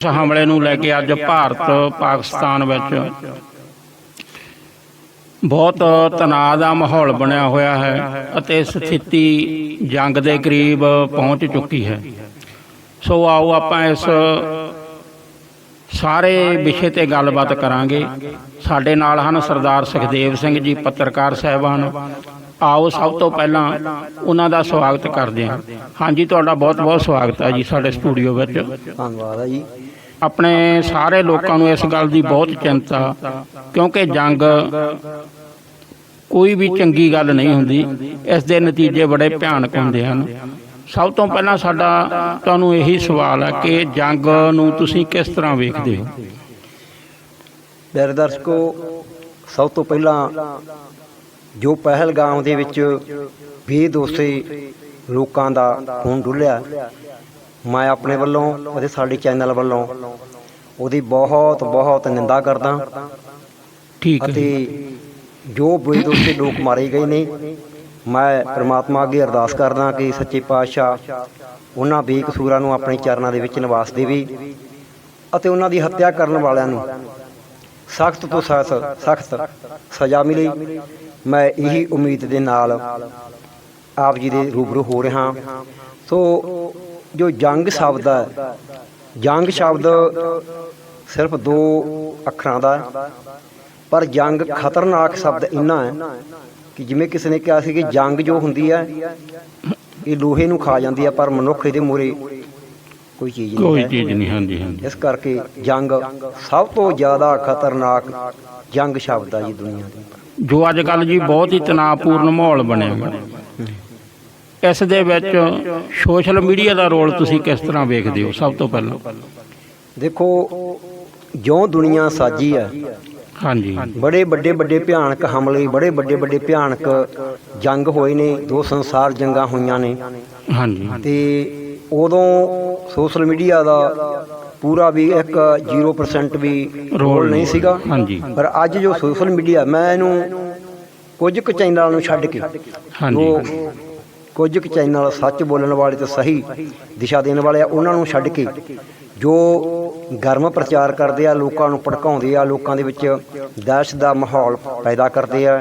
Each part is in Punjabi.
ਇਸ ਹਮਲੇ ਨੂੰ ਲੈ ਕੇ ਅੱਜ ਭਾਰਤ, ਪਾਕਿਸਤਾਨ ਵਿੱਚ ਬਹੁਤ ਤਣਾਅ ਦਾ ਮਾਹੌਲ ਬਣਿਆ ਹੋਇਆ ਹੈ ਅਤੇ ਸਥਿਤੀ ਜੰਗ ਦੇ ਕਰੀਬ ਪਹੁੰਚ ਚੁੱਕੀ ਹੈ। ਸੋ ਆਓ ਆਪਾਂ ਇਸ ਸਾਰੇ ਵਿਸ਼ੇ ਤੇ ਗੱਲਬਾਤ ਕਰਾਂਗੇ। ਸਾਡੇ ਨਾਲ ਹਨ ਸਰਦਾਰ ਸੁਖਦੇਵ ਸਿੰਘ ਜੀ, ਪੱਤਰਕਾਰ ਸਾਹਿਬਾਨ ਆਓ ਸਭ ਤੋਂ ਪਹਿਲਾਂ ਉਹਨਾਂ ਦਾ ਸਵਾਗਤ ਕਰਦੇ ਹਾਂ। ਹਾਂਜੀ ਤੁਹਾਡਾ ਬਹੁਤ ਬਹੁਤ ਸਵਾਗਤ ਹੈ ਜੀ ਸਾਡੇ ਸਟੂਡੀਓ ਵਿੱਚ। ਧੰਨਵਾਦ ਹੈ ਜੀ। ਆਪਣੇ ਸਾਰੇ ਲੋਕਾਂ ਨੂੰ ਇਸ ਗੱਲ ਦੀ ਬਹੁਤ ਚਿੰਤਾ ਕਿਉਂਕਿ ਜੰਗ ਕੋਈ ਵੀ ਚੰਗੀ ਗੱਲ ਨਹੀਂ ਹੁੰਦੀ ਇਸ ਦੇ ਨਤੀਜੇ ਬੜੇ ਭਿਆਨਕ ਹੁੰਦੇ ਹਨ। ਸਭ ਤੋਂ ਪਹਿਲਾਂ ਸਾਡਾ ਤੁਹਾਨੂੰ ਇਹੀ ਸਵਾਲ ਹੈ ਕਿ ਜੰਗ ਨੂੰ ਤੁਸੀਂ ਕਿਸ ਤਰ੍ਹਾਂ ਵੇਖਦੇ ਹੋ? ਪਿਆਰੇ ਦਰਸ਼ਕੋ ਸਭ ਤੋਂ ਪਹਿਲਾਂ ਜੋ ਪਹਿਲਗਾਮ ਦੇ ਵਿੱਚ ਬੇਦੋਸ਼ੀ ਲੋਕਾਂ ਦਾ ਖੂਨ ਡੁੱਲਿਆ ਮੈਂ ਆਪਣੇ ਵੱਲੋਂ ਅਤੇ ਸਾਡੇ ਚੈਨਲ ਵੱਲੋਂ ਉਹਦੀ ਬਹੁਤ ਬਹੁਤ ਨਿੰਦਾ ਕਰਦਾ ਠੀਕ ਹੈ ਅਤੇ ਜੀ। ਬੇਦੋਸ਼ੀ ਲੋਕ ਮਾਰੇ ਗਏ ਨੇ ਮੈਂ ਪ੍ਰਮਾਤਮਾ ਅੱਗੇ ਅਰਦਾਸ ਕਰਦਾ ਕਿ ਸੱਚੇ ਪਾਤਸ਼ਾਹ ਉਹਨਾਂ ਬੇਕਸੂਰਾਂ ਨੂੰ ਆਪਣੇ ਚਰਨਾਂ ਦੇ ਵਿੱਚ ਨਿਵਾਸ ਦੇਵੇ ਅਤੇ ਉਹਨਾਂ ਦੀ ਹੱਤਿਆ ਕਰਨ ਵਾਲਿਆਂ ਨੂੰ ਸਖਤ ਤੋਂ ਸਖਤ ਸਖਤ ਸਜ਼ਾ ਮਿਲੇ ਮੈਂ ਇਹੀ ਉਮੀਦ ਦੇ ਨਾਲ ਆਪ ਜੀ ਦੇ ਰੂਬਰੂ ਹੋ ਰਿਹਾ ਸੋ ਜੋ ਜੰਗ ਸ਼ਬਦ ਹੈ ਜੰਗ ਸ਼ਬਦ ਸਿਰਫ ਦੋ ਅੱਖਰਾਂ ਦਾ ਪਰ ਜੰਗ ਖਤਰਨਾਕ ਸ਼ਬਦ ਇੰਨਾ ਹੈ ਕਿ ਜਿਵੇਂ ਕਿਸੇ ਨੇ ਕਿਹਾ ਸੀ ਕਿ ਜੰਗ ਜੋ ਹੁੰਦੀ ਹੈ ਇਹ ਲੋਹੇ ਨੂੰ ਖਾ ਜਾਂਦੀ ਹੈ ਪਰ ਮਨੁੱਖ ਇਹਦੇ ਮੂਹਰੇ ਕੋਈ ਚੀਜ਼ ਨਹੀਂ ਕੋਈ ਚੀਜ਼ ਨਹੀਂ ਹਾਂਜੀ ਹਾਂਜੀ। ਇਸ ਕਰਕੇ ਜੰਗ ਸਭ ਤੋਂ ਜ਼ਿਆਦਾ ਖਤਰਨਾਕ ਜੰਗ ਸ਼ਬਦ ਆ ਜੀ ਦੁਨੀਆ ਦੀ। ਜੋ ਅੱਜ ਕੱਲ ਜੀ ਬਹੁਤ ਹੀ ਤਣਾਅਪੂਰਨ ਮਾਹੌਲ ਬਣਿਆ। ਹੋਇਆ ਇਸ ਦੇ ਵਿੱਚ ਸੋਸ਼ਲ ਮੀਡੀਆ ਦਾ ਰੋਲ ਤੁਸੀਂ ਕਿਸ ਤਰ੍ਹਾਂ ਵੇਖਦੇ ਹੋ? ਸਭ ਤੋਂ ਪਹਿਲਾਂ। ਦੇਖੋ ਜਿਉਂ ਦੁਨੀਆ ਸਾਜੀ ਹੈ ਹਾਂਜੀ। ਬੜੇ ਵੱਡੇ ਵੱਡੇ ਭਿਆਨਕ ਹਮਲੇ ਬੜੇ ਵੱਡੇ ਵੱਡੇ ਭਿਆਨਕ ਜੰਗ ਹੋਏ ਨੇ ਦੋ ਸੰਸਾਰ ਜੰਗਾਂ ਹੋਈਆਂ ਨੇ। ਹਾਂਜੀ। ਤੇ ਉਦੋਂ ਸੋਸ਼ਲ ਮੀਡੀਆ ਦਾ ਪੂਰਾ ਵੀ ਇੱਕ 0% ਵੀ ਰੋਲ ਨਹੀਂ ਸੀਗਾ। ਹਾਂਜੀ। ਪਰ ਅੱਜ ਜੋ ਸੋਸ਼ਲ ਮੀਡੀਆ ਮੈਂ ਇਹਨੂੰ ਕੁਝ ਕੁ ਚੈਨਲਾਂ ਨੂੰ ਛੱਡ ਕੇ ਹਾਂਜੀ। ਜੋ ਕੁਝ ਕੁ ਚੈਨਲ ਸੱਚ ਬੋਲਣ ਵਾਲੇ ਤੇ ਸਹੀ ਦਿਸ਼ਾ ਦੇਣ ਵਾਲੇ ਆ ਉਹਨਾਂ ਨੂੰ ਛੱਡ ਕੇ ਜੋ ਗਰਮ ਪ੍ਰਚਾਰ ਕਰਦੇ ਆ ਲੋਕਾਂ ਨੂੰ ਭੜਕਾਉਂਦੇ ਆ ਲੋਕਾਂ ਦੇ ਵਿੱਚ ਦਹਿਸ਼ਤ ਦਾ ਮਾਹੌਲ ਪੈਦਾ ਕਰਦੇ ਆ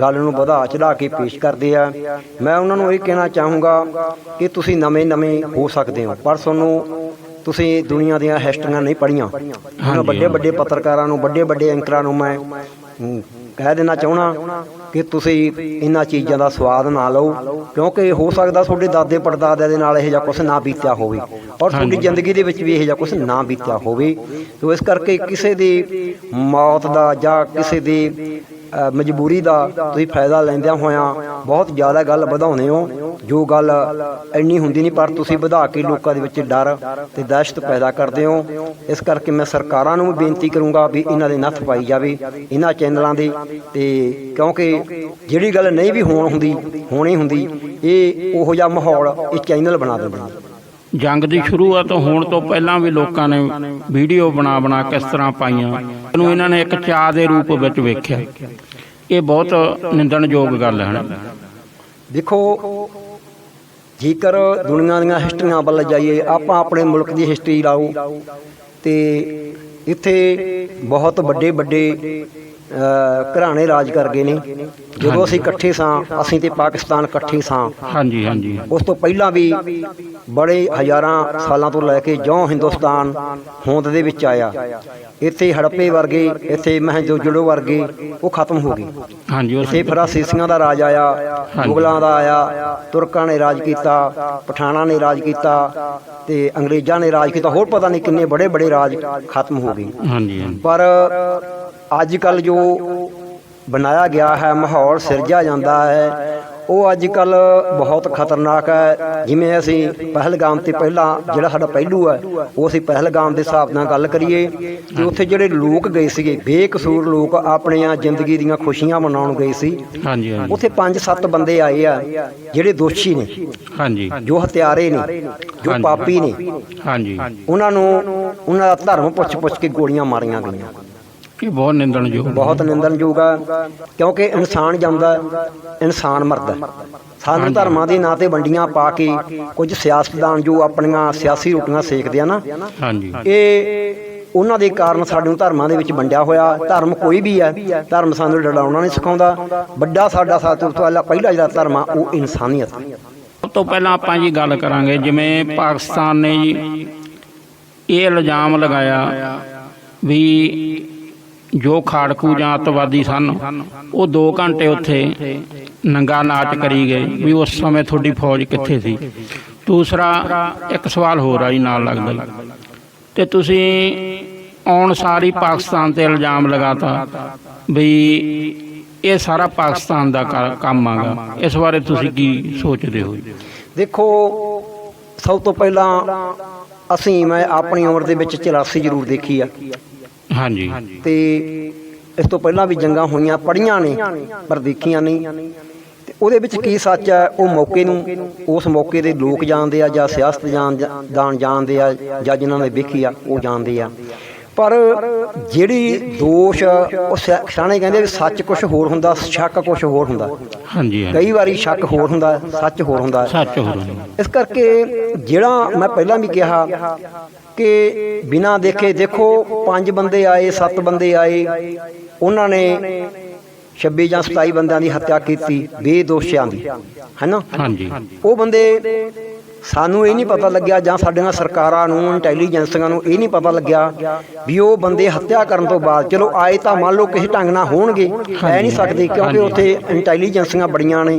ਗੱਲ ਨੂੰ ਵਧਾ ਚੜਾ ਕੇ ਪੇਸ਼ ਕਰਦੇ ਆ ਮੈਂ ਉਹਨਾਂ ਨੂੰ ਇਹ ਕਹਿਣਾ ਚਾਹੂੰਗਾ ਕਿ ਤੁਸੀਂ ਨਵੇਂ-ਨਵੇਂ ਹੋ ਸਕਦੇ ਹੋ। ਪਰ ਤੁਹਾਨੂੰ ਤੁਸੀਂ ਦੁਨੀਆ ਦੀਆਂ ਹਿਸਟਰੀਆਂ ਨਹੀਂ ਪੜ੍ਹੀਆਂ। ਉਹਨਾਂ ਵੱਡੇ ਵੱਡੇ ਪੱਤਰਕਾਰਾਂ ਨੂੰ ਵੱਡੇ ਵੱਡੇ ਐਂਕਰਾਂ ਨੂੰ ਮੈਂ ਕਹਿ ਦੇਣਾ ਚਾਹਣਾ ਕਿ ਤੁਸੀਂ ਇਹਨਾਂ ਚੀਜ਼ਾਂ ਦਾ ਸਵਾਦ ਨਾ ਲਓ ਕਿਉਂਕਿ ਹੋ ਸਕਦਾ ਤੁਹਾਡੇ ਦਾਦੇ ਪੜਦਾਦਿਆਂ ਦੇ ਨਾਲ ਇਹ ਜਿਹਾ ਕੁਝ ਨਾ ਬੀਤਿਆ ਹੋਵੇ ਔਰ ਤੁਹਾਡੀ ਜ਼ਿੰਦਗੀ ਦੇ ਵਿੱਚ ਵੀ ਇਹ ਜਿਹਾ ਕੁਝ ਨਾ ਬੀਤਿਆ ਹੋਵੇ। ਸੋ ਇਸ ਕਰਕੇ ਕਿਸੇ ਦੀ ਮੌਤ ਦਾ ਜਾਂ ਕਿਸੇ ਦੀ ਮਜਬੂਰੀ ਦਾ ਤੁਸੀਂ ਫਾਇਦਾ ਲੈਂਦਿਆਂ ਹੋਇਆਂ ਬਹੁਤ ਜ਼ਿਆਦਾ ਗੱਲ ਵਧਾਉਂਦੇ ਹੋ। ਜੋ ਗੱਲ ਇੰਨੀ ਹੁੰਦੀ ਨਹੀਂ, ਪਰ ਤੁਸੀਂ ਵਧਾ ਕੇ ਲੋਕਾਂ ਦੇ ਵਿੱਚ ਡਰ ਤੇ ਦਹਿਸ਼ਤ ਪੈਦਾ ਕਰਦੇ ਹੋ। ਇਸ ਕਰਕੇ ਮੈਂ ਸਰਕਾਰਾਂ ਨੂੰ ਵੀ ਬੇਨਤੀ ਕਰੂੰਗਾ ਵੀ ਇਹਨਾਂ ਦੇ ਨੱਥ ਪਾਈ ਜਾਵੇ, ਇਹਨਾਂ ਚੈਨਲਾਂ ਦੇ। ਤੇ ਕਿਉਂਕਿ ਜਿਹੜੀ ਗੱਲ ਨਹੀਂ ਵੀ ਹੋਣ ਹੁੰਦੀ, ਹੋਣੀ ਹੁੰਦੀ, ਇਹ ਉਹੋ ਜਿਹਾ ਮਾਹੌਲ ਇਹ ਚੈਨਲ ਬਣਾ ਦਿੰਦੇ। ਨੇ ਜੰਗ ਦੀ ਸ਼ੁਰੂਆਤ ਹੋਣ ਤੋਂ ਪਹਿਲਾਂ ਵੀ ਲੋਕਾਂ ਨੇ ਵੀਡੀਓ ਬਣਾ ਬਣਾ ਕਿਸ ਤਰ੍ਹਾਂ ਪਾਈਆਂ। ਇਹਨੂੰ ਇਹਨਾਂ ਨੇ ਇੱਕ ਚਾਹ ਦੇ ਰੂਪ ਵਿੱਚ ਵੇਖਿਆ। ਇਹ ਬਹੁਤ ਨਿੰਦਣਯੋਗ ਗੱਲ ਹੈ ਨਾ। ਦੇਖੋ ਜੇਕਰ ਦੁਨੀਆ ਦੀਆਂ ਹਿਸਟਰੀਆਂ ਵੱਲ ਜਾਈਏ ਆਪਾਂ ਆਪਣੇ ਮੁਲਕ ਦੀ ਹਿਸਟਰੀ ਲਾਓ ਤੇ ਇੱਥੇ ਬਹੁਤ ਵੱਡੇ ਵੱਡੇ ਘਰਾਣੇ ਰਾਜ ਕਰ ਗਏ ਨੇ। ਜਦੋਂ ਅਸੀਂ ਇਕੱਠੇ ਸਾਂ ਅਸੀਂ ਤੇ ਪਾਕਿਸਤਾਨ ਇਕੱਠੇ ਸਾਂ। ਹਾਂਜੀ ਹਾਂਜੀ ਉਸ ਤੋਂ ਪਹਿਲਾਂ ਵੀ ਬੜੇ ਹਜ਼ਾਰਾਂ ਸਾਲਾਂ ਤੋਂ ਲੈ ਕੇ ਜਿਉਂ ਹਿੰਦੁਸਤਾਨ ਹੋਂਦ ਦੇ ਵਿੱਚ ਆਇਆ। ਇੱਥੇ ਹੜੱਪੇ ਵਰਗੇ ਇੱਥੇ ਮਹਿਜੋਜੜੋ ਵਰਗੇ ਉਹ ਖਤਮ ਹੋ ਗਏ। ਹਾਂਜੀ ਉਸ ਇੱਥੇ ਫਰਾਂਸੀਸੀਆਂ ਦਾ ਰਾਜ ਆਇਆ। ਮੁਗਲਾਂ ਦਾ ਆਇਆ ਤੁਰਕਾਂ ਨੇ ਰਾਜ ਕੀਤਾ ਪਠਾਨਾਂ ਨੇ ਰਾਜ ਕੀਤਾ ਤੇ ਅੰਗਰੇਜ਼ਾਂ ਨੇ ਰਾਜ ਕੀਤਾ। ਹੋਰ ਪਤਾ ਨਹੀਂ ਕਿੰਨੇ ਬੜੇ ਬੜੇ ਰਾਜ ਖਤਮ ਹੋ ਗਏ। ਹਾਂਜੀ। ਪਰ ਅੱਜ ਕੱਲ ਜੋ ਬਣਾਇਆ ਗਿਆ ਹੈ ਮਾਹੌਲ ਸਿਰਜਿਆ ਜਾਂਦਾ ਹੈ ਉਹ ਅੱਜ ਕੱਲ ਬਹੁਤ ਖਤਰਨਾਕ ਹੈ। ਜਿਵੇਂ ਅਸੀਂ ਪਹਿਲਗਾਮ ਤੇ ਪਹਿਲਾਂ ਜਿਹੜਾ ਸਾਡਾ ਪਹਿਲੂ ਹੈ ਉਹ ਅਸੀਂ ਪਹਿਲਗਾਮ ਦੇ ਹਿਸਾਬ ਨਾਲ ਗੱਲ ਕਰੀਏ ਤੇ ਉੱਥੇ ਜਿਹੜੇ ਲੋਕ ਗਏ ਸੀਗੇ ਬੇਕਸੂਰ ਲੋਕ ਆਪਣੀਆਂ ਜ਼ਿੰਦਗੀ ਦੀਆਂ ਖੁਸ਼ੀਆਂ ਮਨਾਉਣ ਗਏ ਸੀ ਹਾਂਜੀ ਹਾਂਜੀ। ਉੱਥੇ 5-7 ਬੰਦੇ ਆਏ ਆ ਜਿਹੜੇ ਦੋਸ਼ੀ ਨੇ ਹਾਂਜੀ। ਜੋ ਹਤਿਆਰੇ ਨੇ ਜੋ। ਪਾਪੀ ਨੇ ਹਾਂਜੀ। ਉਹਨਾਂ ਨੂੰ ਉਹਨਾਂ ਦਾ ਧਰਮ ਪੁੱਛ ਪੁੱਛ ਕੇ ਗੋਲੀਆਂ ਮਾਰੀਆਂ ਗਈਆਂ। ਕਿ ਬਹੁਤ ਨਿੰਦਣਯੋਗ ਬਹੁਤ ਨਿੰਦਣਯੋਗ ਆ ਕਿਉਂਕਿ ਇਨਸਾਨ ਜਾਂਦਾ ਇਨਸਾਨ ਮਰਦਾ ਸਾਨੂੰ ਧਰਮਾਂ ਦੇ ਨਾਂ ਤੇ ਵੰਡੀਆਂ ਪਾ ਕੇ ਕੁਝ ਸਿਆਸਤਦਾਨ ਜੋ ਆਪਣੀਆਂ ਸਿਆਸੀ ਰੋਟੀਆਂ ਸੇਕਦੇ ਆ ਨਾ ਹਾਂਜੀ। ਇਹ ਉਹਨਾਂ ਦੇ ਕਾਰਨ ਸਾਨੂੰ ਧਰਮਾਂ ਦੇ ਵਿੱਚ ਵੰਡਿਆ ਹੋਇਆ। ਧਰਮ ਕੋਈ ਵੀ ਹੈ ਧਰਮ ਸਾਨੂੰ ਲੜਾਉਣਾ ਨਹੀਂ ਸਿਖਾਉਂਦਾ। ਵੱਡਾ ਸਾਡਾ ਸਭ ਤੋਂ ਪਹਿਲਾ ਜਿਹੜਾ ਧਰਮ ਆ ਉਹ ਇਨਸਾਨੀਅਤ ਸਭ ਤੋਂ ਪਹਿਲਾਂ ਆਪਾਂ ਜੀ ਗੱਲ ਕਰਾਂਗੇ ਜਿਵੇਂ ਪਾਕਿਸਤਾਨ ਨੇ ਜੀ ਇਹ ਇਲਜ਼ਾਮ ਲਗਾਇਆ ਵੀ ਜੋ ਖਾੜਕੂ ਜਾਂ ਅੱਤਵਾਦੀ ਸਨ, ਉਹ 2 ਘੰਟੇ ਉੱਥੇ ਨੰਗਾ ਨਾਚ ਕਰੀ ਗਏ ਵੀ ਉਸ ਸਮੇਂ ਤੁਹਾਡੀ ਫੌਜ ਕਿੱਥੇ ਸੀ। ਦੂਸਰਾ, ਇੱਕ ਸਵਾਲ ਹੋਰ ਆ ਜੀ ਨਾਲ ਲੱਗਦਾ। ਜੀ ਤੇ ਤੁਸੀਂ ਆਉਣ ਸਾਰੀ ਪਾਕਿਸਤਾਨ ਤੇ ਇਲਜ਼ਾਮ ਲਗਾਤਾ ਵੀ ਇਹ ਸਾਰਾ ਪਾਕਿਸਤਾਨ ਦਾ ਕ- ਕੰਮ ਆਗਾ। ਇਸ ਬਾਰੇ ਤੁਸੀਂ ਕੀ ਸੋਚਦੇ ਹੋ? ਦੇਖੋ, ਸਭ ਤੋਂ ਪਹਿਲਾਂ ਅਸੀਂ, ਮੈਂ ਆਪਣੀ ਉਮਰ ਦੇ ਵਿੱਚ 84 ਜ਼ਰੂਰ ਦੇਖੀ ਆ। ਹਾਂਜੀ। ਤੇ ਇਸ ਤੋਂ ਪਹਿਲਾਂ ਵੀ ਜੰਗਾਂ ਹੋਈਆਂ ਪੜੀਆਂ ਨੇ, ਪਰ ਦੇਖੀਆਂ ਨਹੀਂ। ਤੇ ਉਹਦੇ ਵਿੱਚ ਕੀ ਸੱਚ ਹੈ, ਉਹ ਮੌਕੇ ਨੂੰ, ਉਸ ਮੌਕੇ ਦੇ ਲੋਕ ਜਾਣਦੇ ਆ ਜਾਂ ਸਿਆਸਤ ਜਾਣ ਜਾਣਦੇ ਆ ਜਾਂ ਜਿਨ੍ਹਾਂ ਨੇ ਵੇਖੀ ਆ, ਉਹ ਜਾਣਦੇ ਆ। ਪਰ ਜਿਹੜੀ ਦੋਸ਼ ਉਹ ਸਿਆ- ਸਿਆਣੇ ਕਹਿੰਦੇ ਵੀ ਸੱਚ ਕੁਝ ਹੋਰ ਹੁੰਦਾ ਸ਼ੱਕ ਕੁਝ ਹੋਰ ਹੁੰਦਾ। ਹਾਂਜੀ ਕਈ ਵਾਰੀ ਸ਼ੱਕ ਹੋਰ ਹੁੰਦਾ ਸੱਚ ਹੋਰ ਹੁੰਦਾ। ਸੱਚ ਹੋ ਰਿਹਾ ਇਸ ਕਰਕੇ ਜਿਹੜਾ ਮੈਂ ਪਹਿਲਾਂ ਵੀ ਕਿਹਾ ਕਿ ਬਿਨਾਂ ਦੇਖੇ ਦੇਖੋ ਪੰਜ ਬੰਦੇ ਆਏ ਸੱਤ ਬੰਦੇ ਆਏ ਉਹਨਾਂ ਨੇ 26 ਜਾਂ 27 ਬੰਦਿਆਂ ਦੀ ਹੱਤਿਆ ਕੀਤੀ ਬੇਦੋਸ਼ਿਆਂ ਦੀ। ਹੈਨਾ? ਹਾਂਜੀ। ਉਹ ਬੰਦੇ ਸਾਨੂੰ ਇਹ ਨਹੀਂ ਪਤਾ ਲੱਗਿਆ ਜਾਂ ਸਾਡੀਆਂ ਸਰਕਾਰਾਂ ਨੂੰ ਇੰਟੈਲੀਜੈਂਸੀਆਂ ਨੂੰ ਇਹ ਨਹੀਂ ਪਤਾ ਲੱਗਿਆ ਵੀ ਉਹ ਬੰਦੇ ਹੱਤਿਆ ਕਰਨ ਤੋਂ ਬਾਅਦ ਚਲੋ ਆਏ ਤਾਂ ਮੰਨ ਲਓ ਕਿਸੇ ਢੰਗ ਨਾਲ ਹੋਣਗੇ ਕਹਿ ਨਹੀਂ ਸਕਦੇ ਕਿਉਂਕਿ ਉੱਥੇ ਇੰਟੈਲੀਜੈਂਸੀਆਂ ਬੜੀਆਂ ਨੇ।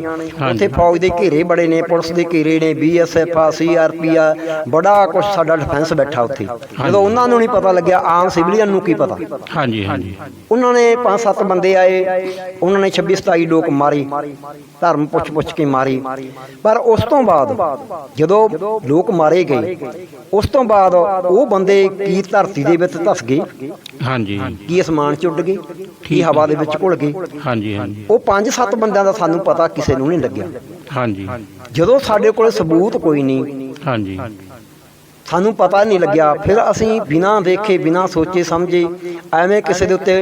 ਉੱਥੇ ਫੌਜ ਦੇ ਘੇਰੇ ਬੜੇ ਨੇ ਪੁਲਿਸ ਦੇ ਘੇਰੇ ਨੇ ਬੀਐਸਐਫ ਆ ਸੀਆਰਪੀ ਆ ਬੜਾ ਕੁਝ ਸਾਡਾ ਡਿਫੈਂਸ ਬੈਠਾ ਉੱਥੇ। ਜਦੋਂ ਉਹਨਾਂ ਨੂੰ ਨਹੀਂ ਪਤਾ ਲੱਗਿਆ ਆਮ ਸਿਵਲੀਅਨ ਨੂੰ ਕੀ ਪਤਾ? ਹਾਂਜੀ ਹਾਂਜੀ। ਉਹਨਾਂ ਨੇ ਪੰਜ ਸੱਤ ਬੰਦੇ ਆਏ ਉਹਨਾਂ ਨੇ 26 27 ਲੋਕ ਮਾਰੇ ਧਰਮ ਪੁੱਛ ਪੁੱਛ ਕੇ ਮਾਰੇ। ਪਰ ਉਸ ਤੋਂ ਬਾਅਦ ਜਦੋਂ ਲੋਕ ਮਾਰੇ ਗਏ ਉਸ ਤੋਂ ਬਾਅਦ ਉਹ ਬੰਦੇ ਕੀ ਧਰਤੀ ਦੇ ਵਿੱਚ ਧਸ ਗਏ? ਹਾਂਜੀ। ਕੀ ਅਸਮਾਨ 'ਚ ਉੱਡ ਗਏ? ਕੀ ਹਵਾ ਦੇ ਵਿੱਚ ਘੁਲ ਗਏ? ਹਾਂਜੀ ਹਾਂਜੀ। ਉਹ ਪੰਜ ਸੱਤ ਬੰਦਿਆਂ ਦਾ ਸਾਨੂੰ ਪਤਾ ਕਿਸੇ ਨੂੰ ਨਹੀਂ ਲੱਗਿਆ। ਹਾਂਜੀ। ਜਦੋਂ ਸਾਡੇ ਕੋਲ ਸਬੂਤ ਕੋਈ ਨਹੀਂ ਹਾਂਜੀ। ਸਾਨੂੰ ਪਤਾ ਨਹੀਂ ਲੱਗਿਆ। ਫਿਰ ਅਸੀਂ ਬਿਨਾਂ ਦੇਖੇ ਬਿਨਾਂ ਸੋਚੇ ਸਮਝੇ ਐਵੇਂ ਕਿਸੇ ਦੇ ਉੱਤੇ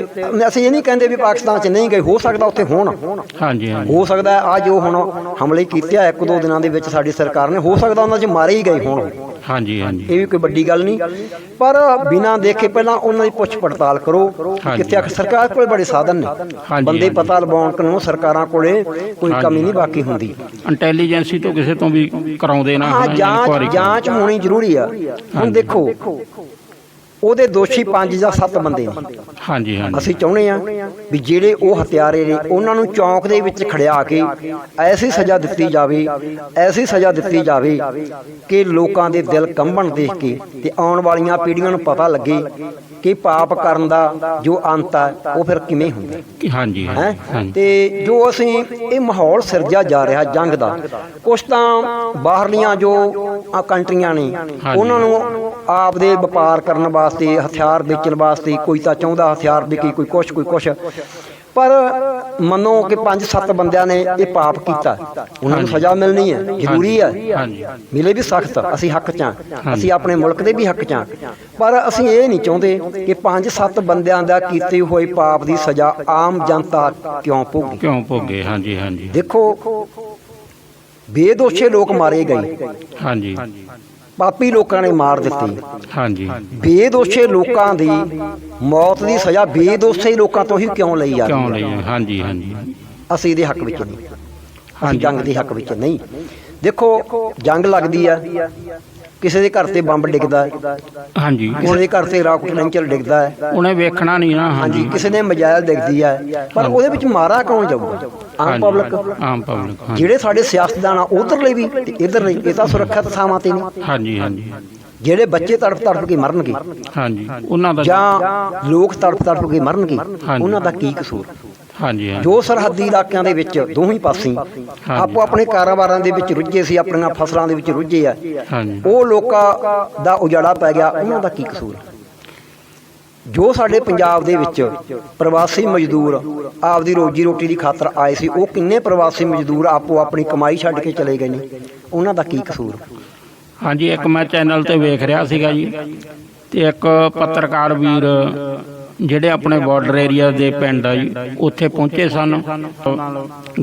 ਅਸੀਂ ਇਹ ਨਹੀਂ ਕਹਿੰਦੇ ਵੀ ਪਾਕਿਸਤਾਨ 'ਚ ਨਹੀਂ ਗਏ ਹੋ ਸਕਦਾ ਉੱਥੇ ਹੋਣ। ਹਾਂਜੀ ਹਾਂਜੀ। ਹੋ ਸਕਦਾ ਆ ਜੋ ਹੁਣ ਹਮਲੇ ਕੀਤੇ ਆ ਇੱਕ ਦੋ ਦਿਨਾਂ ਦੇ ਵਿੱਚ ਸਾਡੀ ਸਰਕਾਰ ਨੇ ਹੋ ਸਕਦਾ ਉਹਨਾਂ 'ਚ ਮਾਰੇ ਹੀ ਗਏ ਹੋਣ। ਹਾਂਜੀ ਹਾਂਜੀ ਇਹ ਵੀ ਕੋਈ ਵੱਡੀ ਗੱਲ ਨਹੀਂ ਪਰ ਬਿਨਾਂ ਦੇਖੇ ਪਹਿਲਾਂ ਉਹਨਾਂ ਦੀ ਪੁੱਛ ਪੜਤਾਲ ਕਰੋ। ਕਿਤੇ ਸਰਕਾਰ ਕੋਲ ਬੜੇ ਸਾਧਨ ਨੇ ਬੰਦੇ। ਪਤਾ ਲਵਾਉਣ ਨੂੰ ਸਰਕਾਰਾਂ ਕੋਲੇ ਕੋਈ। ਕਮੀ ਨਹੀਂ ਬਾਕੀ ਹੁੰਦੀ ਇੰਟੈਲੀਜੈਂਸੀ ਤੋਂ ਕਿਸੇ ਤੋਂ ਵੀ ਕਰਾਉਂਦੇ ਨਾ ਜਾਂਚ ਹੋਣੀ ਜ਼ਰੂਰੀ ਆ ਹੁਣ ਦੇਖੋ ਉਹਦੇ ਦੋਸ਼ੀ ਪੰਜ ਜਾਂ ਸੱਤ ਬੰਦੇ ਨੇ। ਹਾਂਜੀ ਹਾਂਜੀ। ਅਸੀਂ ਚਾਹੁੰਦੇ ਆ ਵੀ ਜਿਹੜੇ ਉਹ ਹਥਿਆਰੇ ਨੇ ਉਹਨਾਂ ਨੂੰ ਚੌਂਕ ਦੇ ਵਿੱਚ ਖੜਿਆ ਕੇ ਐਸੀ ਸਜ਼ਾ ਦਿੱਤੀ ਜਾਵੇ ਐਸੀ ਸਜ਼ਾ ਦਿੱਤੀ ਜਾਵੇ ਕਿ ਲੋਕਾਂ ਦੇ ਦਿਲ ਕੰਬਣ ਦੇਖ ਕੇ ਤੇ ਆਉਣ ਵਾਲੀਆਂ ਪੀੜ੍ਹੀਆਂ ਨੂੰ ਪਤਾ ਲੱਗੇ ਕਿ ਪਾਪ ਕਰਨ ਦਾ ਜੋ ਅੰਤ ਹੈ ਉਹ ਫਿਰ ਕਿਵੇਂ ਹੁੰਦਾ ਹਾਂਜੀ ਹੈ? ਹਾਂਜੀ। ਤੇ ਜੋ ਅਸੀਂ ਇਹ ਮਾਹੌਲ ਸਿਰਜਿਆ ਜਾ ਰਿਹਾ ਜੰਗ ਦਾ ਕੁਝ ਤਾਂ ਬਾਹਰਲੀਆਂ ਜੋ ਆ ਕੰਟਰੀਆਂ ਨੇ ਉਹਨਾਂ ਨੂੰ ਆਪ ਦੇ ਵਪਾਰ ਕਰਨ ਵਾਸਤੇ ਹਥਿਆਰ ਵੇਚਣ ਵਾਸਤੇ ਕੋਈ ਤਾਂ ਚਾਹੁੰਦਾ ਹਥਿਆਰ ਵਿਕੇ ਕੋਈ ਕੁਛ ਕੋਈ ਕੁਛ। ਪਰ ਮੰਨੋ ਕਿ ਪੰਜ ਸੱਤ ਬੰਦਿਆਂ ਨੇ ਇਹ ਪਾਪ ਕੀਤਾ। ਉਹਨਾਂ ਨੂੰ ਸਜ਼ਾ ਮਿਲਣੀ ਹੈ ਜ਼ਰੂਰੀ ਹੈ। ਹਾਂਜੀ। ਮਿਲੇ ਵੀ ਸਖਤ ਅਸੀਂ ਹੱਕ ਚ ਅਸੀਂ ਆਪਣੇ ਮੁਲਕ ਦੇ ਵੀ ਹੱਕ ਚ ਪਰ ਅਸੀਂ ਇਹ ਨਹੀਂ ਚਾਹੁੰਦੇ ਕਿ ਪੰਜ ਸੱਤ ਬੰਦਿਆਂ ਦਾ ਕੀਤੇ ਹੋਏ ਪਾਪ ਦੀ ਸਜ਼ਾ ਆਮ ਜਨਤਾ ਕਿਉਂ ਭੋਗੇ? ਕਿਉਂ ਭੋਗੇ? ਹਾਂਜੀ ਹਾਂਜੀ। ਦੇਖੋ ਬੇਦੋਸ਼ੇ ਲੋਕ ਮਾਰੇ ਗਏ। ਹਾਂਜੀ। ਪਾਪੀ ਲੋਕਾਂ ਨੇ ਮਾਰ ਦਿੱਤੇ। ਹਾਂਜੀ। ਬੇਦੋਸ਼ੇ ਲੋਕਾਂ ਦੀ। ਮੌਤ ਦੀ ਸਜ਼ਾ ਬੇਦੋਸ਼ੇ ਲੋਕਾਂ ਤੋਂ ਹੀ ਕਿਉਂ ਲਈ ਜਾ ਕਿਉਂ ਲਈ ਹਾਂਜੀ ਹਾਂਜੀ। ਅਸੀਂ ਇਹਦੇ ਹੱਕ ਵਿੱਚ ਨਹੀਂ। ਅਸੀਂ। ਜੰਗ ਦੇ ਹੱਕ ਵਿੱਚ ਨਹੀਂ। ਦੇਖੋ ਜੰਗ ਲੱਗਦੀ ਆ। ਕਿਸੇ ਦੇ ਘਰ ਤੇ ਬੰਬ ਡਿੱਗਦਾ ਹੈ। ਹਾਂਜੀ। ਕਿਸੇ ਦੇ ਘਰ ਤੇ ਰਾਕਟ ਲਾਂਚਰ ਡਿੱਗਦਾ ਹੈ। ਉਹਨੇ ਵੇਖਣਾ ਨਹੀਂ ਨਾ ਹਾਂਜੀ ਕਿਸੇ ਨੇ ਮਜਾਇਲ ਡਿੱਗਦੀ ਹੈ। ਪਰ ਉਹਦੇ ਵਿੱਚ ਮਾਰਾ ਕੌਣ ਜਾਊਗਾ? ਆਮ ਪਬਲਿਕ ਆਮ ਪਬਲਿਕ ਹਾਂਜੀ। ਜਿਹੜੇ ਸਾਡੇ ਸਿਆਸਤਦਾਨ ਆ ਉਧਰਲੇ ਵੀ ਤੇ ਇਧਰਲੇ ਇਹ ਤਾਂ ਸੁਰੱਖਿਅਤ ਥਾਵਾਂ ਤੇ ਨੇ। ਹਾਂਜੀ ਹਾਂਜੀ। ਜਿਹੜੇ ਬੱਚੇ ਤੜਫ ਤੜਫ ਕੇ ਮਰਨਗੇ ਹਾਂਜੀ। ਉਹਨਾਂ ਦਾ ਜਾਂ ਲੋਕ ਤੜਫ ਤੜਫ ਕੇ ਮਰਨਗੇ। ਉਹਨਾਂ ਦਾ ਕੀ ਕਸੂਰ? ਹਾਂਜੀ ਹਾਂਜੀ। ਜੋ ਸਰਹੱਦੀ ਇਲਾਕਿਆਂ ਦੇ ਵਿੱਚ ਦੋਹੀਂ ਪਾਸੇ ਆਪੋ ਆਪਣੇ ਕਾਰੋਬਾਰਾਂ ਦੇ ਵਿੱਚ ਰੁੱਝੇ ਸੀ ਆਪਣੀਆਂ ਫਸਲਾਂ ਦੇ ਵਿੱਚ ਰੁੱਝੇ ਆ। ਹਾਂਜੀ। ਉਹ ਲੋਕਾਂ ਦਾ ਉਜਾੜਾ ਪੈ ਗਿਆ ਉਹਨਾਂ ਦਾ ਕੀ ਕਸੂਰ? ਜੋ ਸਾਡੇ ਪੰਜਾਬ ਦੇ ਵਿੱਚ ਪ੍ਰਵਾਸੀ ਮਜ਼ਦੂਰ ਆਪਦੀ ਰੋਜੀ ਰੋਟੀ ਦੀ ਖਾਤਰ ਆਏ ਸੀ ਉਹ ਕਿੰਨੇ ਪ੍ਰਵਾਸੀ ਮਜ਼ਦੂਰ ਆਪੋ ਆਪਣੀ ਕਮਾਈ ਛੱਡ ਕੇ ਚਲੇ ਗਏ ਨੇ? ਉਹਨਾਂ ਦਾ ਕੀ ਕਸੂਰ? ਹਾਂਜੀ ਇੱਕ ਮੈਂ ਚੈਨਲ ਤੇ ਵੇਖ ਰਿਹਾ ਸੀਗਾ ਜੀ ਤੇ ਇੱਕ ਪੱਤਰਕਾਰ ਵੀਰ ਜਿਹੜੇ ਆਪਣੇ ਬਾਰਡਰ ਏਰੀਆ ਦੇ ਪਿੰਡ ਆ ਜੀ ਉੱਥੇ ਪਹੁੰਚੇ ਸਨ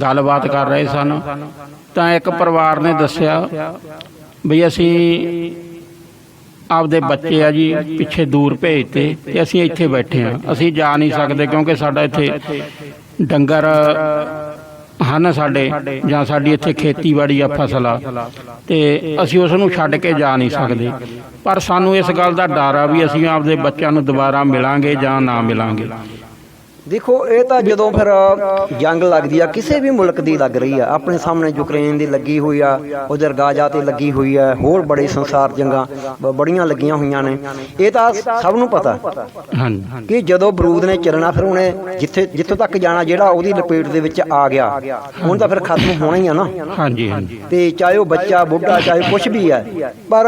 ਗੱਲਬਾਤ ਕਰ ਰਹੇ ਸਨ। ਤਾਂ ਇੱਕ ਪਰਿਵਾਰ ਨੇ ਦੱਸਿਆ ਵੀ ਅਸੀਂ ਆਪਦੇ ਬੱਚੇ ਆ ਜੀ ਪਿੱਛੇ ਦੂਰ ਭੇਜਤੇ ਤੇ ਅਸੀਂ ਇੱਥੇ ਬੈਠੇ ਆ ਅਸੀਂ ਜਾ ਨਹੀਂ ਸਕਦੇ ਕਿਉਂਕਿ ਸਾਡਾ ਇੱਥੇ ਡੰਗਰ ਹਨ ਸਾਡੇ, ਜਾਂ ਸਾਡੀ ਇੱਥੇ ਖੇਤੀਬਾੜੀ ਆ ਫਸਲ ਆ, ਤੇ ਅਸੀਂ ਉਸ ਨੂੰ ਛੱਡ ਕੇ ਜਾ ਨਹੀਂ ਸਕਦੇ। ਪਰ ਸਾਨੂੰ ਇਸ ਗੱਲ ਦਾ ਡਰ ਆ ਵੀ ਅਸੀਂ ਆਪਦੇ ਬੱਚਿਆਂ ਨੂੰ ਦੁਬਾਰਾ ਮਿਲਾਂਗੇ ਜਾਂ ਨਾ ਮਿਲਾਂਗੇ। ਦੇਖੋ ਇਹ ਤਾਂ ਜਦੋਂ ਫਿਰ ਜੰਗ ਲੱਗਦੀ ਆ ਕਿਸੇ ਵੀ ਮੁਲਕ ਦੀ ਲੱਗ ਰਹੀ ਆ। ਆਪਣੇ ਸਾਹਮਣੇ ਯੂਕਰੇਨ ਦੀ ਲੱਗੀ ਹੋਈ ਆ ਉਧਰ ਗਾਜ਼ਾ ਤੇ ਲੱਗੀ ਹੋਈ ਆ ਹੋਰ ਬੜੇ ਸੰਸਾਰ ਜੰਗਾਂ ਬੜੀਆਂ ਲੱਗੀਆਂ ਹੋਈਆਂ ਨੇ। ਇਹ ਤਾਂ ਸਭ ਨੂੰ ਪਤਾ ਕਿ ਜਦੋਂ ਬਰੂਦ ਨੇ ਚੱਲਣਾ ਫਿਰ ਉਹਨੇ ਜਿੱਥੇ ਜਿੱਥੋਂ ਤੱਕ ਜਾਣਾ ਜਿਹੜਾ ਉਹਦੀ ਲਪੇਟ ਦੇ ਵਿੱਚ ਆ ਗਿਆ ਹੁਣ ਤਾਂ ਫਿਰ ਖਤਮ ਹੋਣਾ ਹੀ ਆ ਨਾ। ਹਾਂਜੀ ਹਾਂਜੀ। ਤੇ ਚਾਹੇ ਉਹ ਬੱਚਾ ਬੁੱਢਾ ਚਾਹੇ ਕੁਝ ਵੀ ਹੈ ਪਰ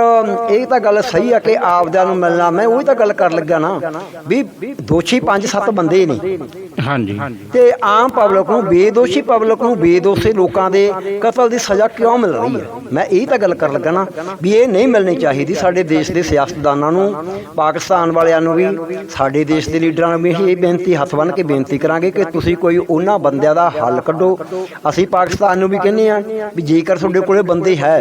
ਇਹ ਤਾਂ ਗੱਲ ਸਹੀ ਆ ਕਿ ਆਪਦਿਆਂ ਨੂੰ ਮਿਲਣਾ ਮੈਂ ਉਹੀ ਤਾਂ ਗੱਲ ਕਰ ਲੱਗਾ ਨਾ ਵੀ ਦੋਸ਼ੀ 5-7 ਬੰਦੇ ਨੇ ਹਾਂਜੀ। ਤੇ ਆਮ ਪਬਲਿਕ ਨੂੰ ਬੇਦੋਸ਼ੀ ਪਬਲਿਕ ਨੂੰ ਬੇਦੋਸ਼ੀ ਲੋਕਾਂ ਦੇ ਕਤਲ ਦੀ ਸਜ਼ਾ ਕਿਉਂ ਮਿਲ ਰਹੀ ਹੈ? ਮੈਂ ਇਹ ਤਾਂ ਗੱਲ ਕਰਨ ਲੱਗਾ ਨਾ ਵੀ ਇਹ ਨਹੀਂ ਮਿਲਣੀ ਚਾਹੀਦੀ ਸਾਡੇ ਦੇਸ਼ ਦੇ ਸਿਆਸਤਦਾਨਾਂ ਨੂੰ ਪਾਕਿਸਤਾਨ ਵਾਲਿਆਂ ਨੂੰ ਵੀ ਸਾਡੇ ਦੇਸ਼ ਦੇ ਲੀਡਰਾਂ ਨੂੰ ਵੀ ਇਹ ਬੇਨਤੀ ਹੱਥ ਬੰਨ੍ਹ ਕੇ ਬੇਨਤੀ ਕਰਾਂਗੇ ਕਿ ਤੁਸੀਂ ਕੋਈ ਉਹਨਾਂ ਬੰਦਿਆਂ ਦਾ ਹੱਲ ਕੱਢੋ। ਅਸੀਂ ਪਾਕਿਸਤਾਨ ਨੂੰ ਵੀ ਕਹਿੰਦੇ ਆ ਵੀ ਜੇਕਰ ਤੁਹਾਡੇ ਕੋਲੇ ਬੰਦੇ ਹੈ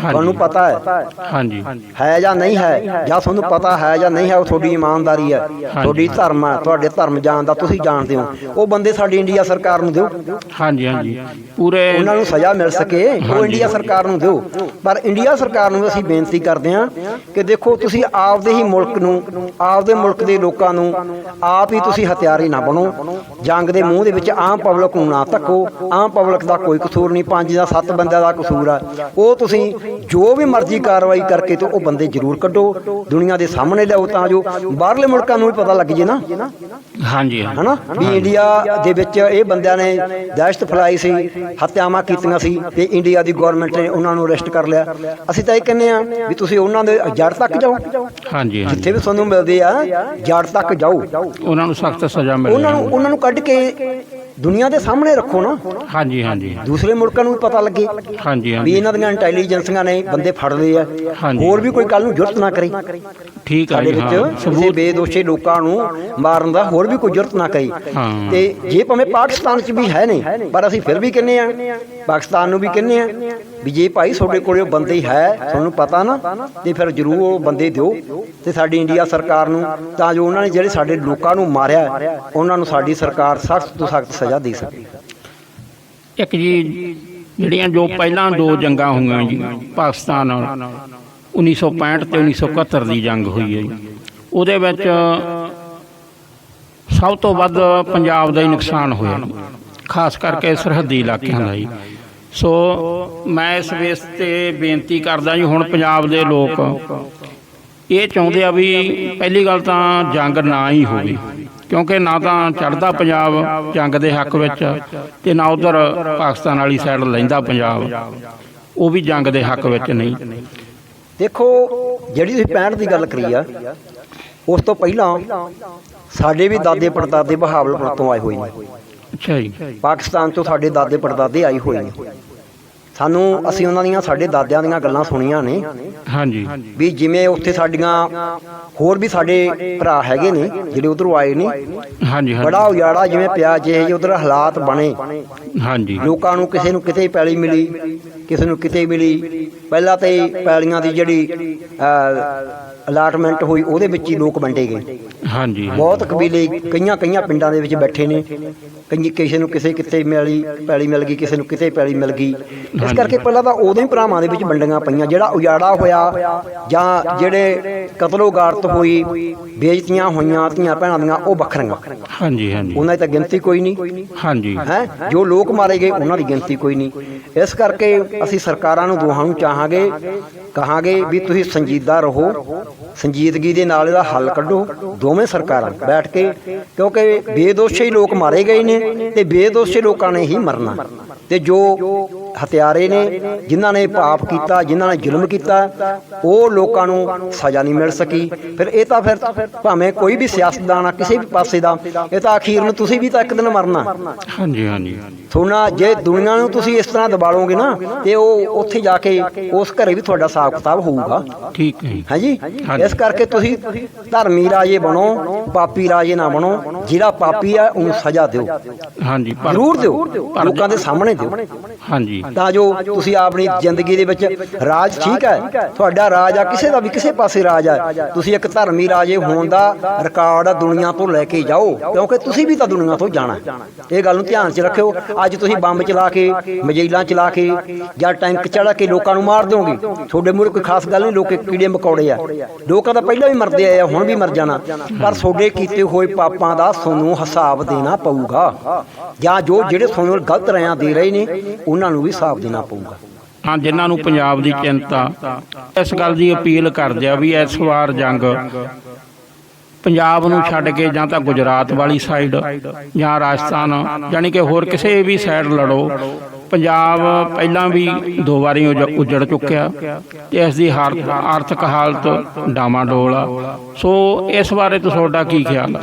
ਤੁਹਾਨੂੰ ਪਤਾ ਹੈ ਹਾਂਜੀ। ਹੈ ਜਾਂ ਨਹੀਂ ਹੈ ਜਾਂ ਤੁਹਾਨੂੰ ਪਤਾ ਹੈ ਜਾਂ ਨਹੀਂ ਹੈ ਉਹ ਤੁਹਾਡੀ ਇਮਾਨਦਾਰੀ ਹੈ ਤੁਹਾਡੀ ਧਰਮ ਹੈ ਤੁਹਾਡੇ ਧਰਮ ਜਾਣ ਦਾ ਤੁਸੀਂ ਜਾਣਦੇ ਹੋ। ਉਹ ਬੰਦੇ ਸਾਡੀ ਇੰਡੀਆ ਸਰਕਾਰ ਨੂੰ ਦਿਓ। ਹਾਂਜੀ ਹਾਂਜੀ। ਪੂਰੇ ਉਹਨਾਂ ਨੂੰ ਸਜ਼ਾ ਮਿਲ ਸਕੇ ਉਹ ਇੰਡੀਆ ਸਰਕਾਰ ਨੂੰ ਦਿਓ। ਪਰ ਇੰਡੀਆ ਸਰਕਾਰ ਨੂੰ ਅਸੀਂ ਬੇਨਤੀ ਕਰਦੇ ਹਾਂ ਕਿ ਦੇਖੋ ਤੁਸੀਂ ਆਪਦੇ ਹੀ ਮੁਲਕ ਨੂੰ ਆਪਦੇ ਮੁਲਕ ਦੇ ਲੋਕਾਂ ਨੂੰ ਆਪ ਹੀ ਤੁਸੀਂ ਹਥਿਆਰੀ ਨਾ ਬਣੋ। ਜੰਗ ਦੇ ਮੂੰਹ ਦੇ ਵਿੱਚ ਆਮ ਪਬਲਿਕ ਨੂੰ ਨਾ ਧੱਕੋ। ਆਮ ਪਬਲਿਕ ਦਾ ਕੋਈ ਕਸੂਰ ਨਹੀਂ। ਪੰਜ ਜਾਂ ਸੱਤ ਬੰਦਿਆਂ ਦਾ ਕਸੂਰ ਆ। ਉਹ ਤੁਸੀਂ ਜੋ ਵੀ ਮਰਜ਼ੀ ਕਾਰਵਾਈ ਕਰਕੇ ਤੇ ਉਹ ਬੰਦੇ ਜ਼ਰੂਰ ਕੱਢੋ। ਦੁਨੀਆ ਦੇ ਸਾਹਮਣੇ ਲਿਆਓ ਤਾਂ ਜੋ ਬਾਹਰਲੇ ਮੁਲਕਾਂ ਨੂੰ ਵੀ ਪਤਾ ਲੱਗ ਜੇ ਨਾ। ਹਾਂਜੀ। ਹਨਾ? ਵੀ ਇੰਡੀਆ ਦੇ ਵਿੱਚ ਇਹ ਬੰਦਿਆਂ ਨੇ ਦਹਿਸ਼ਤ ਫੈਲਾਈ ਸੀ ਹੱਤਿਆਵਾਂ ਕੀਤੀਆਂ ਸੀ ਤੇ ਇੰਡੀਆ ਦੀ ਗਵਰਨਮੈਂਟ ਨੇ ਉਹਨਾਂ ਨੂੰ ਅਰੈਸਟ ਕਰ ਲਿਆ। ਅਸੀਂ ਤਾਂ ਇਹ ਕਹਿੰਦੇ ਆ ਵੀ ਤੁਸੀਂ ਉਹਨਾਂ ਦੇ ਜੜ ਤੱਕ ਜਾਓ। ਹਾਂਜੀ ਹਾਂਜੀ। ਜਿੱਥੇ ਵੀ ਤੁਹਾਨੂੰ ਮਿਲਦੇ ਆ ਜੜ ਤੱਕ ਜਾਓ। ਉਹਨਾਂ ਨੂੰ ਸਖਤ ਸਜ਼ਾ ਮਿਲੇ ਉਹਨਾਂ ਨੂੰ ਉਹਨਾਂ ਨੂੰ ਕੱਢ ਕੇ ਦੁਨੀਆ ਦੇ ਸਾਹਮਣੇ ਰੱਖੋ ਨਾ। ਹਾਂਜੀ ਹਾਂਜੀ। ਦੂਸਰੇ ਮੁਲਕਾਂ ਨੂੰ ਵੀ ਪਤਾ ਲੱਗੇ ਹਾਂਜੀ ਵੀ ਹਾਂਜੀ ਇਹਨਾਂ ਦੀਆਂ ਇੰਟੈਲੀਜੈਂਸੀਆਂ ਨੇ ਬੰਦੇ ਫੜ ਲਏ ਆ। ਹੋਰ ਵੀ ਕੋਈ ਕੱਲ ਨੂੰ ਜੁਰਤ ਨਾ ਕਰੇ। ਠੀਕ ਆ ਜੀ ਹਾਂ। ਸਬੂਤ ਬੇਦੋਸ਼ੇ ਲੋਕਾਂ ਨੂੰ ਮਾਰਨ ਦਾ ਹੋਰ ਵੀ ਕੋਈ ਜੁਰਤ ਨਾ ਕਰੇ। ਤੇ ਜੇ ਭਾਵੇਂ ਪਾਕਿਸਤਾਨ 'ਚ ਵੀ ਹੈ ਨੇ ਪਰ ਅਸੀਂ ਫਿਰ ਵੀ ਕਹਿੰਨੇ ਆ ਪਾਕਿਸਤਾਨ ਨੂੰ ਵੀ ਕਹਿੰਨੇ ਆ ਵੀ ਜੇ ਭਾਈ ਤੁਹਾਡੇ ਕੋਲੇ ਉਹ ਬੰਦੇ ਹੈ ਤੁਹਾਨੂੰ ਪਤਾ ਨਾ, ਤੇ ਫਿਰ ਜ਼ਰੂਰ ਉਹ ਬੰਦੇ ਦਿਓ। ਤੇ ਸਾਡੀ ਇੰਡੀਆ ਸਰਕਾਰ ਨੂੰ, ਤਾਂ ਜੋ ਉਹਨਾਂ ਨੇ ਜਿਹੜੇ ਸਾਡੇ ਲੋਕਾਂ ਨੂੰ ਮਾਰਿਆ, ਉਹਨਾਂ ਨੂੰ ਸਾਡੀ ਸਰਕਾਰ ਸਖਤ ਤੋਂ ਸਖਤ ਸਜ਼ਾ ਦੇ ਸਕੇ। ਇੱਕ ਜੀ, ਜਿਹੜੀਆਂ ਜੋ ਪਹਿਲਾਂ ਦੋ ਜੰਗਾਂ ਹੋਈਆਂ ਜੀ, ਪਾਕਿਸਤਾਨ ਨਾਲ 1965 ਤੇ 1971 ਦੀ ਜੰਗ ਹੋਈ ਹੈ ਜੀ। ਉਹਦੇ ਵਿੱਚ ਸਭ ਤੋਂ ਵੱਧ ਪੰਜਾਬ ਦਾ ਹੀ ਨੁਕਸਾਨ ਹੋਇਆ। ਖਾਸ ਕਰਕੇ ਸਰਹੱਦੀ ਇਲਾਕਿਆਂ ਦਾ ਜੀ। ਸੋ ਮੈਂ ਇਸ ਵੇਸ ਤੇ ਬੇਨਤੀ ਕਰਦਾ ਜੀ, ਹੁਣ ਪੰਜਾਬ ਦੇ ਲੋਕ ਇਹ ਚਾਹੁੰਦੇ ਆ ਵੀ ਪਹਿਲੀ ਗੱਲ ਤਾਂ ਜੰਗ ਨਾ ਹੀ ਹੋਵੇ, ਕਿਉਂਕਿ ਨਾ ਤਾਂ ਚੜ੍ਹਦਾ ਪੰਜਾਬ ਜੰਗ ਦੇ ਹੱਕ ਵਿੱਚ ਤੇ ਨਾ ਉਧਰ ਪਾਕਿਸਤਾਨ ਵਾਲੀ ਸਾਈਡ ਲੈਂਦਾ ਪੰਜਾਬ। ਉਹ ਵੀ ਜੰਗ ਦੇ ਹੱਕ ਵਿੱਚ ਨਹੀਂ। ਦੇਖੋ, ਜਿਹੜੀ ਤੁਸੀਂ 65 ਦੀ ਗੱਲ ਕਰੀ ਆ, ਉਸ ਤੋਂ ਪਹਿਲਾਂ ਸਾਡੇ ਵੀ ਦਾਦੇ ਪੜਦਾਦੇ ਬਹਾਵਲਪੁਰ ਤੋਂ ਆਏ ਹੋਏ ਨੇ। ਅੱਛਾ ਜੀ। ਪਾਕਿਸਤਾਨ ਤੋਂ ਸਾਡੇ ਦਾਦੇ ਪੜਦਾਦੇ ਆਏ ਹੋਏ ਨੇ। ਸਾਨੂੰ ਅਸੀਂ ਉਹਨਾਂ ਦੀਆਂ ਸਾਡੇ ਦਾਦਿਆਂ ਦੀਆਂ ਗੱਲਾਂ ਸੁਣੀਆਂ ਨੇ। ਹਾਂਜੀ। ਵੀ ਜਿਵੇਂ ਉੱਥੇ ਸਾਡੀਆਂ ਹੋਰ ਵੀ ਸਾਡੇ ਭਰਾ ਹੈਗੇ ਨੇ ਜਿਹੜੇ ਉਧਰੋਂ ਆਏ ਨੇ। ਹਾਂਜੀ ਬੜਾ ਹਾਂਜੀ ਉਜਾੜਾ ਜਿਵੇਂ ਪਿਆ ਜੇ ਉਧਰ ਹਾਲਾਤ ਬਣੇ। ਹਾਂਜੀ। ਲੋਕਾਂ ਨੂੰ ਕਿਸੇ ਨੂੰ ਕਿਤੇ ਪੈਲੀ ਮਿਲੀ ਕਿਸੇ ਨੂੰ ਕਿਤੇ ਮਿਲੀ। ਪਹਿਲਾਂ ਤੇ ਪੈਲੀਆਂ ਦੀ ਜਿਹੜੀ ਅਲਾਟਮੈਂਟ ਹੋਈ ਉਹਦੇ ਵਿੱਚ ਹੀ ਲੋਕ ਵੰਡੇ ਗਏ। ਹਾਂਜੀ। ਬਹੁਤ ਕਬੀਲੇ ਕਈਆਂ ਕਈਆਂ ਪਿੰਡਾਂ ਦੇ ਵਿੱਚ ਬੈਠੇ ਨੇ। ਕਈ ਕਿਸੇ ਨੂੰ ਕਿਸੇ ਕਿਤੇ ਮਿਲੀ ਪੈਲੀ ਮਿਲ ਗਈ ਕਿਸੇ ਨੂੰ ਕਿਤੇ ਪੈਲੀ ਮਿਲ ਗਈ। ਇਸ। ਕਰਕੇ ਪਹਿਲਾਂ ਤਾਂ ਉਦੋਂ ਹੀ ਭਰਾਵਾਂ ਦੇ ਵਿੱਚ ਵੰਡੀਆਂ ਪਈਆਂ। ਜਿਹੜਾ ਉਜਾੜਾ ਹੋਇਆ ਜਾਂ ਜਿਹੜੇ ਕਤਲੋ ਗਾਰਤ ਹੋਈ ਬੇਇੱਜ਼ਤੀਆਂ ਹੋਈਆਂ ਧੀਆਂ ਭੈਣਾਂ ਦੀਆਂ ਉਹ ਵੱਖਰੀਆਂ। ਹਾਂਜੀ ਹਾਂਜੀ। ਉਹਨਾਂ ਦੀ ਤਾਂ ਗਿਣਤੀ ਕੋਈ ਨਹੀਂ। ਹਾਂਜੀ। ਹੈ? ਜੋ ਲੋਕ ਲੋਕ ਮਾਰੇ ਗਏ, ਉਹਨਾਂ ਦੀ ਗਿਣਤੀ ਕੋਈ ਨਹੀਂ। ਇਸ ਕਰਕੇ ਅਸੀਂ ਸਰਕਾਰਾਂ ਨੂੰ ਦੋਹਾਂ ਨੂੰ ਚਾਹਾਂਗੇ, ਕਹਾਂਗੇ ਵੀ ਤੁਸੀਂ ਸੰਜੀਦਾ ਰਹੋ, ਸੰਜੀਦਗੀ ਦੇ ਨਾਲ ਇਹਦਾ ਹੱਲ ਕੱਢੋ, ਦੋਵੇਂ ਸਰਕਾਰਾਂ ਬੈਠ ਕੇ, ਕਿਉਂਕਿ ਬੇਦੋਸ਼ੇ ਲੋਕ ਮਾਰੇ ਗਏ ਨੇ ਤੇ ਬੇਦੋਸ਼ੇ ਲੋਕਾਂ ਨੇ ਹੀ ਮਰਨਾ। ਤੇ ਜੋ ਹਥਿਆਰੇ ਨੇ ਜਿਨ੍ਹਾਂ ਨੇ ਪਾਪ ਕੀਤਾ ਜਿਨ੍ਹਾਂ ਨੇ ਜ਼ੁਲਮ ਕੀਤਾ ਉਹ ਲੋਕਾਂ ਨੂੰ ਸਜ਼ਾ ਨਹੀਂ ਮਿਲ ਸਕੀ। ਫਿਰ ਇਹ ਤਾਂ ਫਿਰ ਭਾਵੇਂ ਕੋਈ ਵੀ ਸਿਆਸਤਦਾਨ ਆ ਕਿਸੇ ਵੀ ਪਾਸੇ ਦਾ ਇਹ ਤਾਂ ਅਖੀਰ ਨੂੰ ਤੁਸੀਂ ਵੀ ਤਾਂ ਇੱਕ ਦਿਨ ਮਰਨਾ। ਹਾਂਜੀ ਹਾਂਜੀ। ਸੋਨਾ ਜੇ ਦੁਨੀਆ ਨੂੰ ਤੁਸੀਂ ਇਸ ਤਰ੍ਹਾਂ ਦਬਾਲੋਗੇ ਨਾ ਤੇ ਉਹ ਉੱਥੇ ਜਾ ਕੇ ਉਸ ਘਰੇ ਵੀ ਤੁਹਾਡਾ ਹਿਸਾਬ ਕਿਤਾਬ ਹੋਊਗਾ। ਠੀਕ ਹੈ। ਹਾਂਜੀ। ਇਸ ਕਰਕੇ ਤੁਸੀਂ ਧਰਮੀ ਰਾਜੇ ਬਣੋ ਪਾਪੀ ਰਾਜੇ ਨਾ ਬਣੋ ਜਿਹੜਾ ਪਾਪੀ ਆ ਉਹਨੂੰ ਸਜ਼ਾ ਦਿਓ। ਹਾਂਜੀ ਜ਼ਰੂਰ ਦਿਓ। ਲੋਕਾਂ ਦੇ ਸਾਹਮਣੇ ਦਿਓ ਹਾਂਜੀ। ਤਾਂ ਜੋ ਤੁਸੀਂ ਆਪਣੀ ਜ਼ਿੰਦਗੀ ਦੇ ਵਿੱਚ ਰਾਜ ਠੀਕ ਹੈ ਤੁਹਾਡਾ ਰਾਜ ਆ ਕਿਸੇ ਦਾ ਵੀ ਕਿਸੇ ਪਾਸੇ ਰਾਜ ਆ। ਤੁਸੀਂ ਇੱਕ ਧਰਮੀ ਰਾਜੇ ਹੋਣ ਦਾ ਰਿਕਾਰਡ ਆ ਦੁਨੀਆ ਤੋਂ ਲੈ ਕੇ ਜਾਓ ਕਿਉਂਕਿ ਤੁਸੀਂ ਵੀ ਤਾਂ ਦੁਨੀਆ ਤੋਂ ਜਾਣਾ। ਇਹ ਗੱਲ ਨੂੰ ਧਿਆਨ 'ਚ ਰੱਖਿਓ। ਅੱਜ ਤੁਸੀਂ ਬੰਬ ਚਲਾ ਕੇ ਮਜੀਲਾਂ ਚਲਾ ਕੇ ਜਾਂ ਟੈਂਕ ਚੜਾ ਕੇ ਲੋਕਾਂ ਨੂੰ ਮਾਰ ਦਿਓਗੇ। ਤੁਹਾਡੇ ਮੂਹਰੇ ਕੋਈ ਖਾਸ ਗੱਲ ਨਹੀਂ ਲੋਕੇ ਕੀੜੇ ਮਕੌੜੇ ਆ। ਲੋਕਾਂ ਤਾਂ ਪਹਿਲਾਂ ਵੀ ਮਰਦੇ ਆਏ ਆ ਹੁਣ ਵੀ ਮਰ ਜਾਣਾ। ਪਰ ਤੁਹਾਡੇ ਕੀਤੇ ਹੋਏ ਪਾਪਾਂ ਦਾ ਤੁਹਾਨੂੰ ਹਿਸਾਬ ਦੇਣਾ ਪਊਗਾ। ਜਾਂ ਜੋ ਜਿਹੜੇ ਤੁਹਾਨੂੰ ਗਲਤ ਰਿਆਂ ਦੇ ਰਹੇ ਨੇ ਉਹਨਾਂ ਨੂੰ ਵੀ ਹਿਸਾਬ ਦੇਣਾ ਪਊਗਾ। ਹਾਂ ਜਿਨ੍ਹਾਂ ਨੂੰ ਪੰਜਾਬ ਦੀ ਚਿੰਤਾ ਇਸ ਗੱਲ ਦੀ ਅਪੀਲ ਕਰਦੇ ਆ ਵੀ ਇਸ ਵਾਰ ਜੰਗ ਪੰਜਾਬ ਨੂੰ ਛੱਡ ਕੇ ਜਾਂ ਤਾਂ ਗੁਜਰਾਤ ਵਾਲੀ ਸਾਈਡ ਜਾਂ ਰਾਜਸਥਾਨ ਯਾਨੀ ਕਿ ਹੋਰ ਕਿਸੇ ਵੀ ਸਾਈਡ ਲੜੋ। ਪੰਜਾਬ ਪਹਿਲਾਂ ਵੀ ਦੋ ਵਾਰੀ ਉਜ- ਉਜੜ ਚੁੱਕਿਆ ਤੇ ਇਸ ਦੀ ਆਰਥਿਕ ਹਾਲਤ ਡਾਮਾਡੋਲ ਆ। ਸੋ ਇਸ ਬਾਰੇ ਤੁਹਾਡਾ ਕੀ ਖਿਆਲ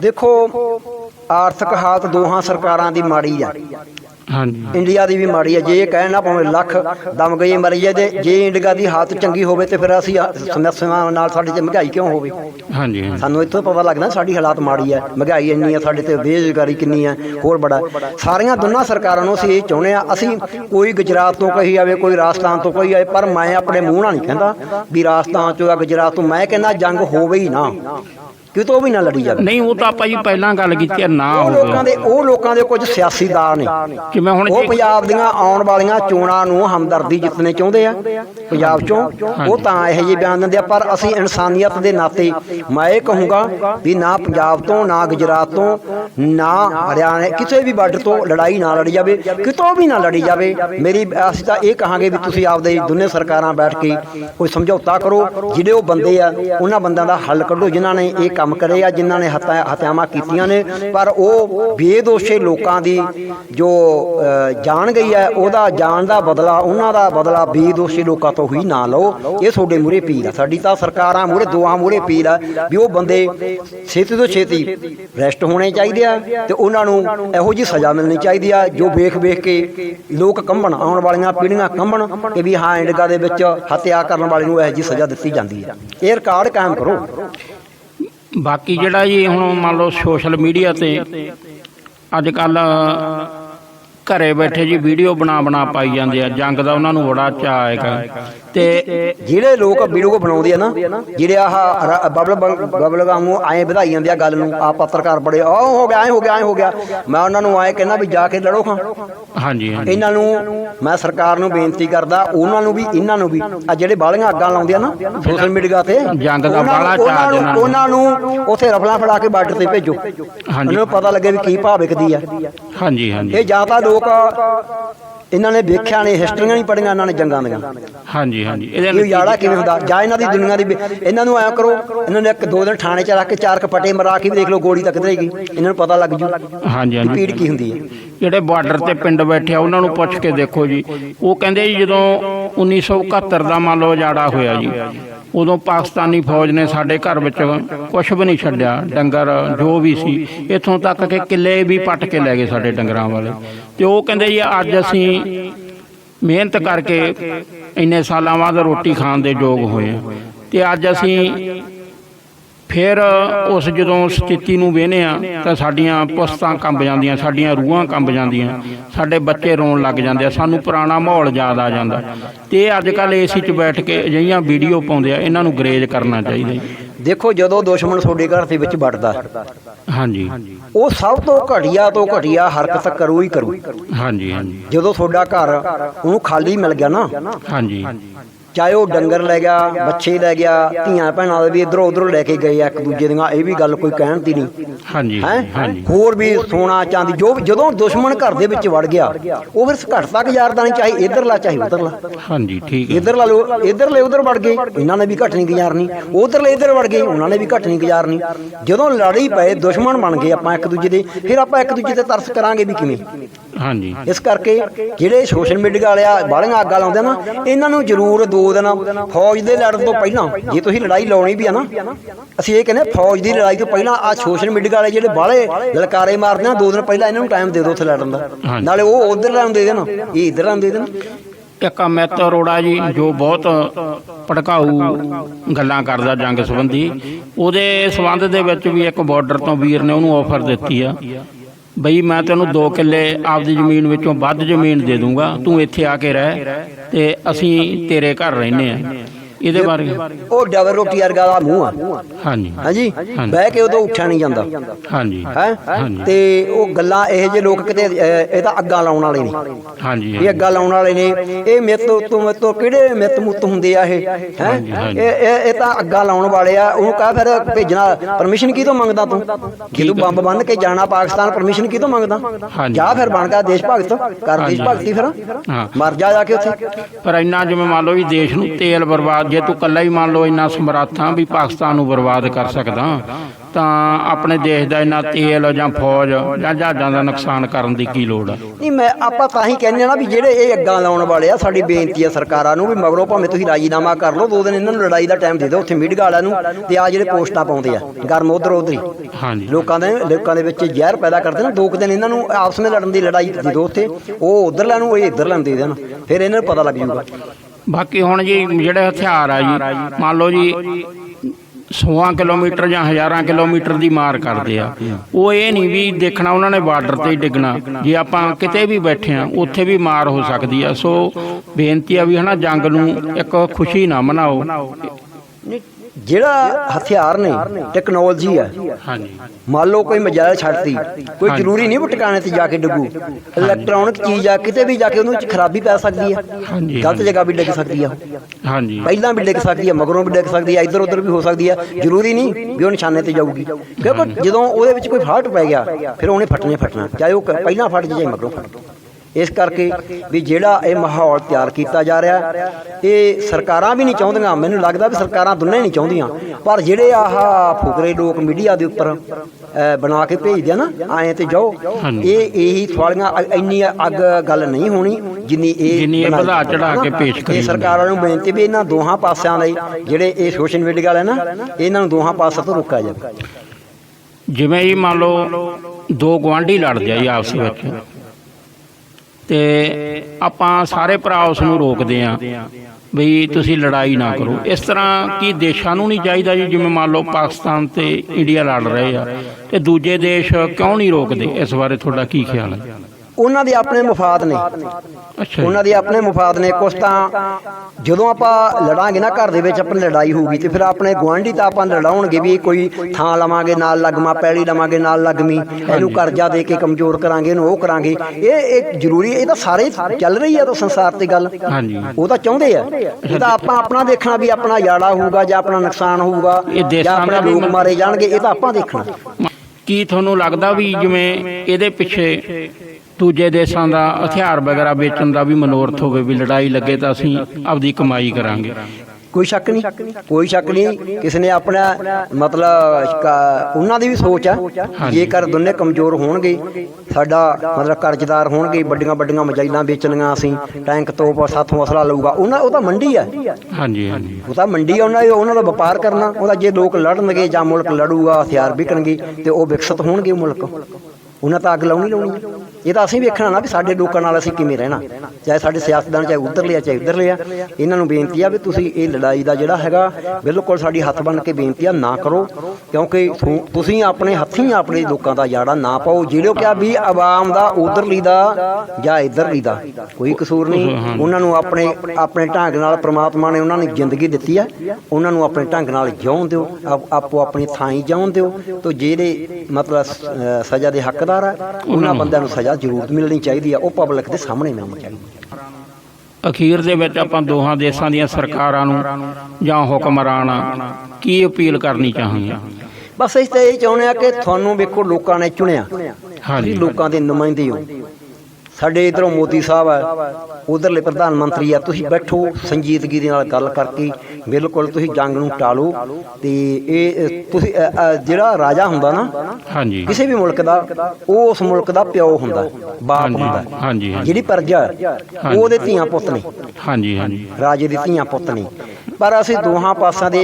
ਦੇਖੋ ਆਰਥਿਕ ਹਾਲਤ ਦੋਹਾਂ ਸਰਕਾਰਾਂ ਦੀ ਮਾੜੀ ਆ। ਹਾਂਜੀ। ਇੰਡੀਆ ਦੀ ਵੀ ਮਾੜੀ ਹੈ। ਜੇ ਇਹ ਕਹਿਣ ਨਾ ਭਾਵੇਂ ਲੱਖ ਦਮ ਗਏ ਮਰ ਜਾਏ ਤੇ ਜੇ ਇੰਡੀਆ ਦੀ ਹਾਲਤ ਚੰਗੀ ਹੋਵੇ ਤੇ ਫਿਰ ਅਸੀਂ ਸਮੱਸਿਆਵਾਂ ਨਾਲ ਸਾਡੇ ਤੇ ਮਹਿੰਗਾਈ ਕਿਉਂ ਹੋਵੇ? ਹਾਂਜੀ ਸਾਨੂੰ ਇੱਥੋਂ ਪਤਾ ਲੱਗਦਾ ਸਾਡੀ ਹਾਲਾਤ ਮਾੜੀ ਹੈ। ਮਹਿੰਗਾਈ ਇੰਨੀ ਹੈ ਸਾਡੇ ਤੇ ਬੇਰੁਜ਼ਗਾਰੀ ਕਿੰਨੀ ਹੈ ਹੋਰ ਬੜਾ ਸਾਰੀਆਂ ਦੋਨਾਂ ਸਰਕਾਰਾਂ ਨੂੰ ਅਸੀਂ ਇਹ ਚਾਹੁੰਦੇ ਆ ਅਸੀਂ ਕੋਈ ਗੁਜਰਾਤ ਤੋਂ ਕਹੀ ਆਵੇ ਕੋਈ ਰਾਜਸਥਾਨ ਤੋਂ ਕੋਈ ਆਵੇ ਪਰ ਮੈਂ ਆਪਣੇ ਮੂੰਹ ਨਾਲ ਨਹੀਂ ਕਹਿੰਦਾ ਵੀ ਰਾਜਸਥਾਨ ਤੋਂ ਜਾਂ ਗੁਜਰਾਤ ਤੋਂ ਮੈਂ ਕਹਿੰਦਾ ਜੰਗ ਹੋਵੇ ਹੀ ਨਾ। ਕਿਤੋਂ ਵੀ ਨਾ ਲੜੀ ਜਾਵੇ। ਨਹੀਂ ਉਹ ਤਾਂ ਆਪਾਂ ਜੀ ਪਹਿਲਾਂ ਗੱਲ ਕੀਤੀ ਹੈ ਨਾ ਉਹ ਲੋਕਾਂ ਹੋਵੇ ਦੇ ਉਹ ਲੋਕਾਂ ਦੇ ਕੁਝ ਸਿਆਸੀਦਾਰ ਨੇ। ਜਿਵੇਂ ਹੁਣ ਉਹ ਜੇ- ਪੰਜਾਬ ਦੀਆਂ ਆਉਣ ਵਾਲੀਆਂ ਚੋਣਾਂ ਨੂੰ ਹਮਦਰਦੀ ਜਿੱਤਣੇ ਚਾਹੁੰਦੇ ਆ ਪੰਜਾਬ ਚੋਂ। ਉਹ ਤਾਂ ਇਹੋ ਜਿਹੇ ਬਿਆਨ ਦਿੰਦੇ ਆ ਪਰ ਅਸੀਂ ਇਨਸਾਨੀਅਤ ਦੇ ਨਾਤੇ ਮੈਂ ਇਹ ਕਹੂੰਗਾ ਵੀ ਨਾ ਪੰਜਾਬ ਤੋਂ ਨਾ ਗੁਜਰਾਤ ਤੋਂ ਨਾ ਹਰਿਆਣਾ ਕਿਸੇ ਵੀ ਬਾਰਡਰ ਤੋਂ ਲੜਾਈ ਨਾ ਲੜੀ ਜਾਵੇ ਕਿਤੋਂ ਵੀ ਨਾ ਲੜੀ ਜਾਵੇ। ਮੇਰੀ ਅਸੀਂ ਤਾਂ ਇਹ ਕਹਾਂਗੇ ਵੀ ਤੁਸੀਂ ਆਪਦੇ ਦੋਨੇ ਸਰਕਾਰਾਂ ਬੈਠ ਕੇ ਕੋਈ ਸਮਝੌਤਾ ਕਰੋ ਜਿਹੜੇ ਉਹ ਬੰਦੇ ਆ ਉਹਨਾਂ ਬੰਦਿਆਂ ਦਾ ਹੱਲ ਕੱਢੋ ਜਿਨ੍ਹਾਂ ਨੇ ਇਹ ਕੰਮ ਕੰਮ ਕਰੇ ਆ, ਜਿਨ੍ਹਾਂ ਨੇ ਹੱਤਾ ਹਤਿਆਵਾਂ ਕੀਤੀਆਂ ਨੇ। ਪਰ ਉਹ ਬੇਦੋਸ਼ੇ ਲੋਕਾਂ ਦੀ ਜੋ ਜਾਣ ਗਈ ਹੈ, ਉਹਦਾ ਜਾਣ ਦਾ ਬਦਲਾ, ਉਹਨਾਂ ਦਾ ਬਦਲਾ ਬੇਦੋਸ਼ੇ ਲੋਕਾਂ ਤੋਂ ਹੀ ਨਾ ਲਓ। ਇਹ ਤੁਹਾਡੇ ਮੂਹਰੇ ਪੀਰ ਆ, ਸਾਡੀ ਤਾਂ ਸਰਕਾਰਾਂ ਮੂਹਰੇ ਦੋਆਂ ਮੂਹਰੇ ਪੀਰ ਆ ਵੀ ਉਹ ਬੰਦੇ ਛੇਤੀ ਤੋਂ ਛੇਤੀ ਰੈਸਟ ਹੋਣੇ ਚਾਹੀਦੇ ਆ ਤੇ ਉਹਨਾਂ ਨੂੰ ਇਹੋ ਜੀ ਸਜ਼ਾ ਮਿਲਣੀ ਚਾਹੀਦੀ ਆ, ਜੋ ਵੇਖ ਵੇਖ ਕੇ ਲੋਕ ਕੰਬਣ, ਆਉਣ ਵਾਲੀਆਂ ਪੀੜ੍ਹੀਆਂ ਕੰਬਣ ਕਿ ਵੀ ਹਾਂ ਇੰਡਗਾ ਦੇ ਵਿੱਚ ਹੱਤਿਆ ਕਰਨ ਵਾਲੇ ਨੂੰ ਇਹੋ ਜੀ ਸਜ਼ਾ ਦਿੱਤੀ ਜਾਂਦੀ ਹੈ ਇਹ ਰਿਕਾਰਡ ਕਾਇਮ ਕਰੋ। ਬਾਕੀ ਜਿਹੜਾ ਜੀ ਹੁਣ ਮੰਨ ਲਓ ਸੋਸ਼ਲ ਮੀਡੀਆ ਤੇ ਅੱਜ ਕੱਲ ਘਰੇ ਬੈਠੇ ਜੀ ਵੀਡੀਓ ਬਣਾ ਬਣਾ ਪਾਈ ਜਾਂਦੇ ਆ, ਜੰਗ ਦਾ ਉਹਨਾਂ ਨੂੰ ਬੜਾ ਚਾਅ ਹੈਗਾ। ਤੇ ਜਿਹੜੇ ਲੋਕ ਵੀਡੀਓ ਬਣਾਉਂਦੇ ਆ ਨਾ ਜਿਹੜੇ ਆਹ ਰ- ਬਬਲ ਬਬਲ ਵਾਂਗੂ ਐਂ ਵਧਾਈ ਜਾਂਦੇ ਆ ਗੱਲ ਨੂੰ ਆ ਪੱਤਰਕਾਰ ਬੜੇ ਆ ਹੋ ਗਿਆ ਐ ਹੋ ਗਿਆ ਐ ਹੋ ਗਿਆ। ਮੈਂ ਉਹਨਾਂ ਨੂੰ ਆਏ ਕਹਿੰਦਾ ਵੀ ਜਾ ਕੇ ਲੜੋ ਖਾਂ ਹਾਂਜੀ ਹਾਂਜੀ। ਇਹਨਾਂ ਨੂੰ ਮੈਂ ਸਰਕਾਰ ਨੂੰ ਬੇਨਤੀ ਕਰਦਾ ਉਹਨਾਂ ਨੂੰ ਵੀ ਇਹਨਾਂ ਨੂੰ ਵੀ ਆ ਜਿਹੜੇ ਬਾਲੀਆਂ ਅੱਗਾਂ ਲਾਉਂਦੇ ਆ ਨਾ ਸੋਸ਼ਲ ਮੀਡੀਆ ਤੇ ਜੰਗ ਦਾ ਉਹਨਾਂ ਨੂੰ- ਬਾਹਲਾ ਚਾਅ ਉਹਨਾਂ ਨੂੰ- ਜਿਹਨਾਂ ਨੂੰ। ਉਹਨਾਂ ਨੂੰ ਉੱਥੇ ਰਫਲਾਂ ਫੜਾ ਕੇ ਬਾਰਡਰ ਤੇ ਭੇਜੋ। ਉਹਨਾਂ ਨੂੰ ਪਤਾ ਲੱਗੇ ਵੀ ਕੀ ਭਾਅ ਵਿਕਦੀ ਆ। ਹਾਂਜੀ ਹਾਂਜੀ। ਇਹ ਜਾਂ ਤਾਂ ਲੋਕ ਇਹਨਾਂ ਨੇ ਵੇਖਿਆ ਨੇ ਹਿਸਟਰੀਆਂ ਨਹੀਂ ਪੜੀਆਂ ਇਹਨਾਂ ਨੇ ਜੰਗਾਂ ਦੀਆਂ। ਹਾਂਜੀ ਹਾਂਜੀ। ਇਹ ਉਜਾੜਾ ਕਿਵੇਂ ਹੁੰਦਾ? ਜਾਂ ਇਹਨਾਂ ਦੀ ਦੁਨੀਆ ਦੀ ਇਹਨਾਂ ਨੂੰ ਐ ਕਰੋ ਇਹਨਾਂ ਨੇ ਇੱਕ ਦੋ ਦਿਨ ਥਾਣੇ 'ਚ ਰੱਖ ਕੇ ਚਾਰ ਕਪਟੇ ਮਰਾ ਕੇ ਵੀ ਦੇਖ ਲਓ ਗੋਲੀ ਤਾਂ ਕਿਧਰੇ ਗਈ ਇਹਨਾਂ ਨੂੰ ਪਤਾ ਲੱਗ ਜੂ ਹਾਂਜੀ ਹਾਂਜੀ। ਪੀੜ ਕੀ ਹੁੰਦੀ ਹੈ। ਜਿਹੜੇ ਬਾਰਡਰ ਤੇ ਪਿੰਡ ਬੈਠੇ ਆ ਉਹਨਾਂ ਨੂੰ ਪੁੱਛ ਕੇ ਦੇਖੋ ਜੀ। ਉਹ ਕਹਿੰਦੇ ਜੀ ਜਦੋਂ 1971 ਦਾ ਮੰਨ ਲਓ ਜਾੜਾ ਹੋਇਆ ਜੀ ਉਦੋਂ ਪਾਕਿਸਤਾਨੀ ਫੌਜ ਨੇ ਸਾਡੇ ਘਰ ਵਿੱਚ ਕੁਝ ਵੀ ਨਹੀਂ ਛੱਡਿਆ। ਡੰਗਰ ਜੋ ਵੀ ਸੀ ਇੱਥੋਂ ਤੱਕ ਕਿ ਕਿੱਲੇ ਵੀ ਪੱਟ ਕੇ ਲੈ ਗਏ ਸਾਡੇ ਡੰਗਰਾਂ ਵਾਲੇ। ਤੇ ਉਹ ਕਹਿੰਦੇ ਜੀ, ਅੱਜ ਅਸੀਂ ਮਿਹਨਤ ਕਰਕੇ ਇੰਨੇ ਸਾਲਾਂ ਬਾਅਦ ਰੋਟੀ ਖਾਣ ਦੇ ਯੋਗ ਹੋਏ ਆ ਤੇ ਅੱਜ ਅਸੀਂ ਫਿਰ ਉਸ ਜਦੋਂ ਸਥਿਤੀ ਨੂੰ ਵੇਹਨੇ ਆ ਤਾਂ ਸਾਡੀਆਂ ਪੁਸਤਾਂ ਕੰਬ ਜਾਂਦੀਆਂ, ਸਾਡੀਆਂ ਰੂਹਾਂ ਕੰਬ ਜਾਂਦੀਆਂ, ਸਾਡੇ ਬੱਚੇ ਰੋਣ ਲੱਗ ਜਾਂਦੇ ਆ, ਸਾਨੂੰ ਪੁਰਾਣਾ ਮਾਹੌਲ ਯਾਦ ਆ ਜਾਂਦਾ। ਤੇ ਅੱਜ ਕੱਲ ਏਸੀ 'ਚ ਬੈਠ ਕੇ ਅਜਿਹੀਆਂ ਵੀਡੀਓ ਪਾਉਂਦੇ ਆ, ਇਹਨਾਂ ਨੂੰ ਗਰੇਜ ਕਰਨਾ ਚਾਹੀਦਾ ਦੇਖੋ ਜਦੋਂ ਦੁਸ਼ਮਣ ਤੁਹਾਡੇ ਘਰ ਦੇ ਵਿੱਚ ਵੜਦਾ ਹਾਂਜੀ। ਉਹ ਸਭ ਤੋਂ ਘਟੀਆ ਤੋਂ ਘਟੀਆ ਹਰਕਤ ਕਰੂ ਹੀ ਕਰੂ। ਹਾਂਜੀ ਹਾਂਜੀ। ਜਦੋਂ ਤੁਹਾਡਾ ਘਰ ਉਹਨੂੰ ਖਾਲੀ ਮਿਲ ਗਿਆ ਨਾ ਹਾਂਜੀ। ਚਾਹੇ ਉਹ ਡੰਗਰ ਲੈ ਗਿਆ ਬੱਚੇ ਲੈ ਗਿਆ ਧੀਆਂ ਭੈਣਾਂ ਦੇ ਵੀ ਇਧਰੋਂ ਉਧਰੋਂ ਲੈ ਕੇ ਗਏ ਆ ਇੱਕ ਦੂਜੇ ਦੀਆਂ ਇਹ ਵੀ ਗੱਲ ਕੋਈ ਕਹਿਣ ਦੀ ਨਹੀਂ। ਹਾਂਜੀ ਹੈ ਹਾਂਜੀ। ਹੋਰ ਵੀ ਸੋਨਾ ਚਾਂਦੀ ਜੋ ਜਦੋਂ ਦੁਸ਼ਮਣ ਘਰ ਦੇ ਵਿੱਚ ਵੜ ਗਿਆ ਉਹ ਫਿਰ ਘਟ ਤੱਕ ਗੁਜ਼ਾਰਦਾ ਨਹੀਂ ਚਾਹੇ ਇਧਰਲਾ ਚਾਹੇ ਉਧਰਲਾ ਹਾਂਜੀ ਠੀਕ ਹੈ ਇਧਰਲਾ ਇਧਰਲੇ ਉਧਰ ਵੜ ਗਏ ਇਹਨਾਂ ਨੇ ਵੀ ਘਟ ਨਹੀਂ ਗੁਜ਼ਾਰਨੀ। ਉਧਰਲੇ ਇਧਰ ਵੜ ਗਏ ਉਹਨਾਂ ਨੇ ਵੀ ਘਟ ਨਹੀਂ ਗੁਜ਼ਾਰਨੀ। ਜਦੋਂ ਲੜਾਈ ਪਏ ਦੁਸ਼ਮਣ ਬਣ ਗਏ ਆਪਾਂ ਇੱਕ ਦੂਜੇ ਦੇ ਫਿਰ ਆਪਾਂ ਇੱਕ ਦੂਜੇ ਤੇ ਤਰਸ ਕਰਾਂਗੇ ਵੀ ਕਿਵੇਂ? ਹਾਂਜੀ। ਇਸ ਕਰਕੇ ਜਿਹੜੇ ਸੋਸ਼ਲ ਮੀਡੀਆ ਵਾਲੇ ਆ ਬਾਹਲੀਆਂ ਅੱਗਾਂ ਲਾਉਂਦੇ ਨਾ ਇਹਨਾਂ ਨੂੰ ਜ਼ਰੂਰ ਦੋ ਦਿਨ ਫੌਜ ਦੇ ਲੜਨ ਤੋਂ ਪਹਿਲਾਂ ਜੇ ਤੁਸੀਂ ਲੜਾਈ ਲਾਉਣੀ ਵੀ ਆ ਨਾ ਅਸੀਂ ਇਹ ਕਹਿੰਦੇ ਫੌਜ ਦੀ ਲੜਾਈ ਤੋਂ ਪਹਿਲਾਂ ਆ ਸੋਸ਼ਲ ਮੀਡੀਆ ਵਾਲੇ ਜਿਹੜੇ ਬਾਹਲੇ ਲਲਕਾਰੇ ਮਾਰਦੇ ਆ ਦੋ ਦਿਨ ਪਹਿਲਾਂ ਇਹਨਾਂ ਨੂੰ ਟਾਈਮ ਦੇ ਦਿਓ ਉੱਥੇ ਲੜਨ ਦਾ। ਨਾਲੇ ਉਹ ਉਧਰ ਲੈਣ ਦੇ ਦੇਣ ਇਹ ਇੱਧਰ ਲੈਣ ਦੇ ਦੇਣ। ਇੱਕ ਅਮਿਤ ਅਰੋੜਾ ਜੀ ਜੋ ਬਹੁਤ ਭੜਕਾਊ ਗੱਲਾਂ ਕਰਦਾ ਜੰਗ ਸੰਬੰਧੀ। ਉਹਦੇ ਸਬੰਧ ਦੇ ਵਿੱਚ ਵੀ ਇੱਕ ਬਾਰਡਰ ਤੋਂ ਵੀਰ ਨੇ ਉਹਨੂੰ ਆਫਰ ਦਿੱਤੀ ਆ। ਬਈ ਮੈਂ ਤੈਨੂੰ 2 ਕਿੱਲੇ ਆਪਦੀ ਜ਼ਮੀਨ ਵਿੱਚੋਂ ਵੱਧ ਜ਼ਮੀਨ ਦੇ ਦੂੰਗਾ, ਤੂੰ ਇੱਥੇ ਆ ਕੇ ਰਹਿ ਤੇ ਅਸੀਂ ਤੇਰੇ ਘਰ ਰਹਿੰਦੇ ਆ। ਇਹਦੇ ਬਾਰੇ। ਉਹ ਡਬਲ ਰੋਟੀ ਵਰਗਾ ਦਾ ਮੂੰਹ ਆ। ਹਾਂਜੀ। ਹਾਂਜੀ। ਬਹਿ ਕੇ ਉਦੋਂ ਉੱਠਿਆ ਨਹੀਂ ਜਾਂਦਾ। ਹਾਂਜੀ। ਹੈ। ਤੇ ਉਹ ਗੱਲਾਂ ਇਹ ਜੇ ਲੋਕ ਕਿਤੇ ਇਹ ਤਾਂ ਅੱਗਾਂ ਲਾਉਣ ਵਾਲੇ ਨੇ। ਹਾਂਜੀ ਇਹ ਅੱਗਾਂ ਲਾਉਣ ਵਾਲੇ ਨੇ। ਇਹ ਮਿੱਤ ਤੋਂ ਮਿੱਤੋਂ ਕਿਹੜੇ ਮਿੱਤ ਮੁੱਤ ਹੁੰਦੇ ਆ ਇਹ? ਹੈ। ਇਹ ਇਹ ਤਾਂ ਅੱਗਾਂ ਲਾਉਣ ਵਾਲੇ ਆ। ਉਹਨੂੰ ਕਹ ਫਿਰ ਭੇਜਣਾ ਪਰਮਿਸ਼ਨ ਕੀ ਤੋਂ ਮੰਗਦਾ ਤੂੰ? ਜੇ ਤੂੰ ਬੰਬ ਬੰਨ ਕੇ ਜਾਣਾ ਪਾਕਿਸਤਾਨ ਪਰਮਿਸ਼ਨ ਕੀ ਤੋਂ ਮੰਗਦਾ। ਜਾ ਫਿਰ ਬਣ ਗਿਆ ਦੇਸ਼ ਭਗਤ। ਕਰ ਦੇਸ਼ ਭਗਤੀ ਫਿਰ। ਮਰ ਜਾ ਜਾ ਕੇ ਉੱਥੇ। ਪਰ ਇੰਨਾ ਜਿਵੇਂ ਮੰਨ ਲਓ ਵੀ ਦੇਸ਼ ਨੂੰ ਤੇਲ ਬਰਬਾਦ ਜੇ ਤੂੰ ਕੱਲਾ ਹੀ ਮੰਨ ਲਓ ਇੰਨਾ ਸਮਰੱਥਾਂ ਵੀ ਪਾਕਿਸਤਾਨ ਨੂੰ ਬਰਬਾਦ ਕਰ ਸਕਦਾ ਤਾਂ ਆਪਣੇ ਦੇਸ਼ ਦਾ ਇੰਨਾ ਤੇਲ ਜਾਂ ਫੌਜ ਜਾਂ ਜਹਾਜ਼ਾਂ ਦਾ ਨੁਕਸਾਨ ਕਰਨ ਦੀ ਕੀ ਲੋੜ ਆ? ਨਹੀਂ ਮੈਂ ਆਪਾਂ ਤਾਂ ਹੀ ਕਹਿੰਦੇ ਆ ਨਾ ਵੀ ਜਿਹੜੇ ਇਹ ਅੱਗਾਂ ਲਾਉਣ ਵਾਲੇ ਆ ਸਾਡੀ ਬੇਨਤੀ ਆ ਸਰਕਾਰਾਂ ਨੂੰ ਵੀ ਮਗਰੋਂ ਭਾਵੇਂ ਤੁਸੀਂ ਰਾਜੀਨਾਮਾ ਕਰ ਲਓ ਦੋ ਦਿਨ ਇਹਨਾਂ ਨੂੰ ਲੜਾਈ ਦਾ ਟਾਈਮ ਦੇ ਦਿਓ ਉੱਥੇ ਮੀਡੀਆ ਵਾਲਿਆਂ ਨੂੰ ਤੇ ਆ ਜਿਹੜੇ ਪੋਸਟਾਂ ਪਾਉਂਦੇ ਆ ਗਰਮ ਉਧਰ ਉਧਰ ਹਾਂਜੀ। ਲੋਕਾਂ ਦੇ ਲੋਕਾਂ ਦੇ ਵਿੱਚ ਜ਼ਹਿਰ ਪੈਦਾ ਕਰਦੇ ਨੇ ਦੋ ਕੁ ਦਿਨ ਇਹਨਾਂ ਨੂੰ ਆਪਸ ਵਿੱਚ ਲੜਨ ਦੀ ਲੜਾਈ ਦੇ ਦਿਓ ਉੱਥੇ ਉਹ ਉਧਰ ਲੈਣ ਨੂੰ ਇਹ ਇੱਧਰ ਲੈਣ ਦੇ ਦੇਣ ਫਿਰ ਇਹਨਾਂ ਨੂੰ ਪਤਾ ਲੱਗ ਜੂਗਾ ਬਾਕੀ ਹੁਣ ਜੀ ਜਿਹੜੇ ਹਥਿਆਰ ਆ ਜੀ, ਮੰਨ ਲਓ ਜੀ 100 ਕਿਲੋਮੀਟਰ ਜਾਂ ਹਜ਼ਾਰਾਂ ਕਿਲੋਮੀਟਰ ਦੀ ਮਾਰ ਕਰਦੇ ਆ। ਉਹ ਇਹ ਨਹੀਂ ਵੀ ਦੇਖਣਾ ਉਹਨਾਂ ਨੇ ਬਾਰਡਰ ਤੇ ਡਿੱਗਣਾ। ਜੇ ਆਪਾਂ ਕਿਤੇ ਵੀ ਬੈਠੇ ਆ, ਉੱਥੇ ਵੀ ਮਾਰ ਹੋ ਸਕਦੀ ਆ। ਸੋ ਬੇਨਤੀ ਆ ਵੀ ਹਨਾ ਜੰਗ ਨੂੰ ਇੱਕ ਖੁਸ਼ੀ ਨਾ ਮਨਾਓ। ਜਿਹੜਾ ਹਥਿਆਰ ਨੇ ਟੈਕਨੋਲੋਜੀ ਆ। ਹਾਂਜੀ। ਮੰਨ ਲਓ ਕੋਈ ਮਜਾਇਲ ਛੱਡਤੀ ਕੋਈ ਜ਼ਰੂਰੀ ਨਹੀਂ ਉਹ ਟਿਕਾਣੇ ਤੇ ਜਾ ਕੇ ਡਿੱਗੂ ਇਲੈਕਟ੍ਰੋਨਿਕ ਚੀਜ਼ ਆ ਕਿਤੇ ਵੀ ਜਾ ਕੇ ਉਹਨੂੰ ਚ ਖਰਾਬੀ ਪੈ ਸਕਦੀ ਹਾਂਜੀ। ਗਲਤ ਜਗ੍ਹਾ ਵੀ ਡਿੱਗ ਸਕਦੀ ਆ। ਹਾਂਜੀ। ਪਹਿਲਾਂ ਵੀ ਡਿੱਗ ਸਕਦੀ ਆ ਮਗਰੋਂ ਵੀ ਡਿੱਗ ਸਕਦੀ ਆ ਇੱਧਰ ਉੱਧਰ ਵੀ ਹੋ ਸਕਦੀ ਆ। ਜ਼ਰੂਰੀ ਨਹੀਂ ਵੀ ਉਹ ਨਿਸ਼ਾਨੇ ਤੇ ਜਾਊਗੀ। ਕਿਉਂਕਿ ਜਦੋਂ ਉਹਦੇ ਵਿੱਚ ਕੋਈ ਫਾਲਟ ਪੈ ਗਿਆ ਫਿਰ ਉਹਨੇ ਫਟਣੇ ਫਟਣਾ। ਚਾਹੇ ਉਹ ਪਹਿਲਾਂ ਫਟ ਜਾਏ ਮਗਰੋਂ ਫਟ ਇਸ ਕਰਕੇ ਵੀ ਜਿਹੜਾ ਇਹ ਮਾਹੌਲ ਤਿਆਰ ਕੀਤਾ ਜਾ ਰਿਹਾ ਇਹ ਸਰਕਾਰਾਂ ਵੀ ਨਹੀਂ ਚਾਹੁੰਦੀਆਂ। ਮੈਨੂੰ ਲੱਗਦਾ ਵੀ ਸਰਕਾਰਾਂ ਦੋਨੇ ਨਹੀਂ ਚਾਹੁੰਦੀਆਂ। ਪਰ ਜਿਹੜੇ ਆਹ ਫੁਕਰੇ ਲੋਕ ਮੀਡੀਆ ਦੇ ਉੱਪਰ ਬਣਾ ਕੇ ਭੇਜਦੇ ਆ ਨਾ ਆਏ ਤੇ ਜਾਓ। ਇਹ ਇਹੀ ਥਵਾਲੀਆਂ ਅ- ਇੰਨੀ ਅੱਗ ਗੱਲ ਨਹੀਂ ਹੋਣੀ ਜਿੰਨੀ ਇਹ ਜਿੰਨੀ ਇਹ ਬਣਾਈ। ਵਧਾ ਚੜ੍ਹਾ ਕੇ ਨਾ, ਪੇਸ਼ ਕਰੀ ਇਹ ਸਰਕਾਰਾਂ ਨੂੰ ਬੇਨਤੀ ਵੀ ਇਹਨਾਂ ਦੋਹਾਂ ਪਾਸਿਆਂ ਲਈ ਜਿਹੜੇ ਇਹ ਸੋਸ਼ਲ ਮੀਡੀਆ ਵਾਲੇ ਨਾ ਇਹਨਾਂ ਨੂੰ ਦੋਹਾਂ ਪਾਸਿਆਂ ਤੋਂ ਰੋਕਿਆ ਜਾਵੇ। ਜਿਵੇਂ ਹੀ ਮੰਨ ਲਓ ਦੋ ਗਵਾਂਢੀ ਲੜਦੇ ਆ ਜੀ ਆਪਸ ਵਿੱਚ। ਤੇ ਆਪਾਂ ਸਾਰੇ ਭਰਾ ਉਸ ਨੂੰ ਰੋਕਦੇ ਆ ਵੀ ਤੁਸੀਂ ਲੜਾਈ ਨਾ ਕਰੋ। ਇਸ ਤਰ੍ਹਾਂ ਕੀ ਦੇਸ਼ਾਂ ਨੂੰ ਨਹੀਂ ਚਾਹੀਦਾ ਜੀ? ਜਿਵੇਂ ਮੰਨ ਲਓ ਪਾਕਿਸਤਾਨ ਤੇ ਇੰਡੀਆ ਲੜ ਰਹੇ ਆ ਤੇ ਦੂਜੇ ਦੇਸ਼ ਕਿਉਂ ਨਹੀਂ ਰੋਕਦੇ? ਇਸ ਬਾਰੇ ਤੁਹਾਡਾ ਕੀ ਖਿਆਲ ਹੈ? ਉਹਨਾਂ ਦੇ ਆਪਣੇ ਮਫਾਦ ਨੇ। ਉਹਨਾਂ ਦੇ ਆਪਣੇ ਮਫਾਦ ਨੇ। ਕੁਛ ਤਾਂ ਜਦੋਂ ਆਪਾਂ ਲੜਾਂਗੇ ਨਾ ਘਰ ਦੇ ਵਿੱਚ ਆਪਣੀ ਲੜਾਈ ਹੋਊਗੀ ਤੇ ਫਿਰ ਆਪਣੇ ਗੁਆਂਢੀ ਤਾਂ ਆਪਾਂ ਲੜਾਉਣਗੇ ਵੀ ਕੋਈ ਥਾਂ ਲਵਾਂਗੇ ਨਾਲ ਲੱਗਮਾ ਪੈਲੀ ਲਵਾਂਗੇ ਨਾਲ ਲੱਗਮੀ। ਇਹਨੂੰ ਕਰਜ਼ਾ ਦੇ ਕੇ ਕਮਜ਼ੋਰ ਕਰਾਂਗੇ ਇਹਨੂੰ ਉਹ ਕਰਾਂਗੇ। ਇਹ ਇਹ ਜ਼ਰੂਰੀ ਇਹ ਤਾਂ ਸਾਰੇ ਚੱਲ ਰਹੀ ਹੈ ਤਾਂ ਸੰਸਾਰ ਤੇ ਗੱਲ। ਹਾਂਜੀ। ਉਹ ਤਾਂ ਚਾਹੁੰਦੇ ਆ। ਇਹ ਤਾਂ ਆਪਾਂ ਆਪਣਾ ਦੇਖਣਾ ਵੀ ਆਪਣਾ ਯਾੜਾ ਹੋਊਗਾ ਜਾਂ ਆਪਣਾ ਨੁਕਸਾਨ ਹੋਊਗਾ ਜਾਂ ਆਪਣੇ ਲੋਕ ਮਾਰੇ ਜਾਣਗੇ। ਇਹ ਤਾਂ ਆਪਾਂ ਦੇਖਣਾ। ਕੀ ਤੁਹਾਨੂੰ ਲੱਗਦਾ ਵੀ ਜਿਵੇਂ ਇਹਦੇ ਪਿੱਛੇ ਦੂਜੇ ਦੇਸ਼ਾਂ ਦਾ ਹਥਿਆਰ ਵਗੈਰਾ ਵੇਚਣ ਦਾ ਵੀ ਮਨੋਰਥ ਹੋਵੇ ਵੀ ਲੜਾਈ ਲੱਗੇ ਤਾਂ ਅਸੀਂ ਆਪਦੀ ਕਮਾਈ ਕਰਾਂਗੇ। ਕੋਈ ਸ਼ੱਕ ਨਹੀਂ ਕੋਈ ਸ਼ੱਕ ਨਹੀਂ ਕਿਸ ਨੇ ਆਪਣਾ ਮਤਲਬ ਉਹਨਾਂ ਦੀ ਵੀ ਸੋਚ ਆ। ਜੇਕਰ ਦੋਨੇ ਕਮਜ਼ੋਰ ਹੋਣਗੇ ਸਾਡਾ ਮਤਲਬ ਕਰਜ਼ਦਾਰ ਹੋਣਗੇ ਵੱਡੀਆਂ ਵੱਡੀਆਂ ਮਜਾਈਲਾਂ ਵੇਚਣੀਆਂ ਅਸੀਂ ਟੈਂਕ ਤੋਪ ਸਾਥੋਂ ਅਸਲਾ ਲਊਗਾ ਉਹਨਾਂ ਉਹ ਤਾਂ ਮੰਡੀ ਆ। ਹਾਂਜੀ ਹਾਂਜੀ। ਉਹ ਤਾਂ ਮੰਡੀ ਆ ਉਹਨਾਂ ਦੀ ਉਹਨਾਂ ਦਾ ਵਪਾਰ ਕਰਨਾ ਉਹਦਾ ਜੇ ਲੋਕ ਲੜਨਗੇ ਜਾਂ ਮੁਲਕ ਲੜੂਗਾ ਹਥਿਆਰ ਵਿਕਣਗੇ ਤੇ ਉਹ ਵਿਕਸਿਤ ਹੋਣਗੇ ਮੁਲਕ। ਉਹਨਾਂ ਤਾਂ ਅੱਗ ਲਾਉਣੀ ਲਾਉਣੀ ਇਹ ਤਾਂ ਅਸੀਂ ਵੇਖਣਾ ਨਾ ਵੀ ਸਾਡੇ ਲੋਕਾਂ ਨਾਲ ਅਸੀਂ ਕਿਵੇਂ ਰਹਿਣਾ। ਚਾਹੇ ਸਾਡੇ ਸਿਆਸਤਦਾਨ, ਚਾਹੇ ਉੱਧਰ ਲਿਆ, ਚਾਹੇ ਉੱਧਰ ਲਿਆ। ਇਹਨਾਂ ਨੂੰ ਬੇਨਤੀ ਆ ਵੀ ਤੁਸੀਂ ਇਹ ਲੜਾਈ ਦਾ ਜਿਹੜਾ ਹੈਗਾ, ਬਿਲਕੁਲ ਸਾਡੀ ਹੱਥ ਬਣ ਕੇ ਬੇਨਤੀ ਆ ਨਾ ਕਰੋ। ਕਿਉਂਕਿ ਤੁਸੀਂ ਆਪਣੇ ਹੱਥੀਂ ਆਪਣੇ ਲੋਕਾਂ ਦਾ ਜਾੜਾ ਨਾ ਪਾਓ, ਜਿਹੜੇ ਕਿਹਾ ਵੀ ਆਵਾਮ ਦਾ, ਉਧਰਲੀ ਦਾ ਜਾਂ ਇਧਰਲੀ ਦਾ, ਕੋਈ ਕਸੂਰ ਨਹੀਂ। ਉਹਨਾਂ ਨੂੰ ਆਪਣੇ ਆਪਣੇ ਢੰਗ ਨਾਲ ਪ੍ਰਮਾਤਮਾ ਨੇ ਉਹਨਾਂ ਨੂੰ ਜ਼ਿੰਦਗੀ ਦਿੱਤੀ ਆ। ਉਹਨਾਂ ਨੂੰ ਆਪਣੇ ਢੰਗ ਨਾਲ ਜਿਉਣ ਦਿਓ। ਆਪੋ ਆਪਣੀ ਥਾਂ ਹੀ ਜਿਉਣ ਦਿਓ। ਤੋ ਜਿਹੜੇ ਮਤਲਬ ਸਜ਼ਾ ਦੇ ਹੱਕ ਦਾ ਹੱਕਦਾਰ ਆ ਉਹਨਾਂ ਬੰਦਿਆਂ ਨੂੰ ਸਜ਼ਾ ਜ਼ਰੂਰ ਮਿਲਣੀ ਚਾਹੀਦੀ ਆ ਉਹ ਪਬਲਿਕ ਦੇ ਸਾਹਮਣੇ ਚਾਹੀਦੀ ਆ ਅਖੀਰ ਦੇ ਵਿੱਚ ਆਪਾਂ ਦੋਹਾਂ ਦੇਸ਼ਾਂ ਦੀਆਂ ਸਰਕਾਰਾਂ ਨੂੰ ਜਾਂ ਹੁਕਮਰਾਨਾਂ ਕੀ ਅਪੀਲ ਕਰਨੀ ਚਾਹਾਂਗੇ? ਬਸ ਅਸੀਂ ਤਾਂ ਇਹ ਚਾਹੁੰਦੇ ਆ ਕਿ ਤੁਹਾਨੂੰ ਵੇਖੋ ਲੋਕਾਂ ਨੇ ਚੁਣਿਆ ਹਾਂਜੀ। ਲੋਕਾਂ ਦੇ ਨੁਮਾਇੰਦੇ ਹੋ। ਸਾਡੇ ਇਧਰੋਂ ਮੋਦੀ ਸਾਹਿਬ ਹੈ ਉਧਰਲੇ ਪ੍ਰਧਾਨ ਮੰਤਰੀ ਆ ਤੁਸੀਂ ਬੈਠੋ ਸੰਜੀਦਗੀ ਦੇ ਨਾਲ ਗੱਲ ਕਰਕੇ ਬਿਲਕੁਲ ਤੁਸੀਂ ਜੰਗ ਨੂੰ ਟਾਲੋ ਤੇ ਇਹ ਤੁਸੀਂ ਜਿਹੜਾ ਰਾਜਾ ਹੁੰਦਾ ਨਾ ਹਾਂਜੀ। ਕਿਸੇ ਵੀ ਮੁਲਕ ਦਾ ਉਹ ਉਸ ਮੁਲਕ ਦਾ ਪਿਓ ਹੁੰਦਾ ਬਾਪ ਹੁੰਦਾ। ਹਾਂਜੀ ਜਿਹੜੀ ਪ੍ਰਜਾ ਉਹਦੇ ਧੀਆਂ ਪੁੱਤ ਨੇ। ਹਾਂਜੀ ਹਾਂਜੀ। ਰਾਜੇ ਦੀ ਧੀਆਂ ਪੁੱਤ ਨੇ। ਪਰ ਅਸੀਂ ਦੋਹਾਂ ਪਾਸਾਂ ਦੇ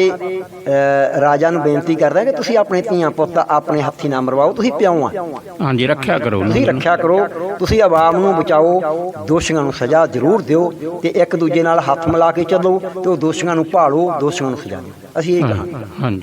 ਰਾਜਾ ਨੂੰ ਬੇਨਤੀ ਕਰਦੇ ਹਾਂ ਕਿ ਤੁਸੀਂ ਆਪਣੇ ਧੀਆਂ ਪੁੱਤ ਆਪਣੇ ਹੱਥੀ ਨਾ ਮਰਵਾਓ ਤੁਸੀਂ ਪਿਓ ਆ। ਹਾਂਜੀ ਰੱਖਿਆ ਕਰੋ ਤੁਸੀਂ। ਰੱਖਿਆ ਕਰੋ ਤੁਸੀਂ ਆਵਾਮ ਨੂੰ ਬਚਾਓ ਦੋਸ਼ੀਆਂ ਨੂੰ ਸਜ਼ਾ ਜ਼ਰੂਰ ਦਿਓ ਤੇ ਇੱਕ ਦੂਜੇ ਨਾਲ ਹੱਥ ਮਿਲਾ ਕੇ ਚੱਲੋ ਤੇ ਉਹ ਦੋਸ਼ੀਆਂ ਨੂੰ ਭਾਲੋ ਦੋਸ਼ੀਆਂ ਨੂੰ ਸਜ਼ਾ ਦਿਓ। ਅਸੀਂ ਇਹ ਕਹਾਂਗੇ ਹਾਂਜੀ।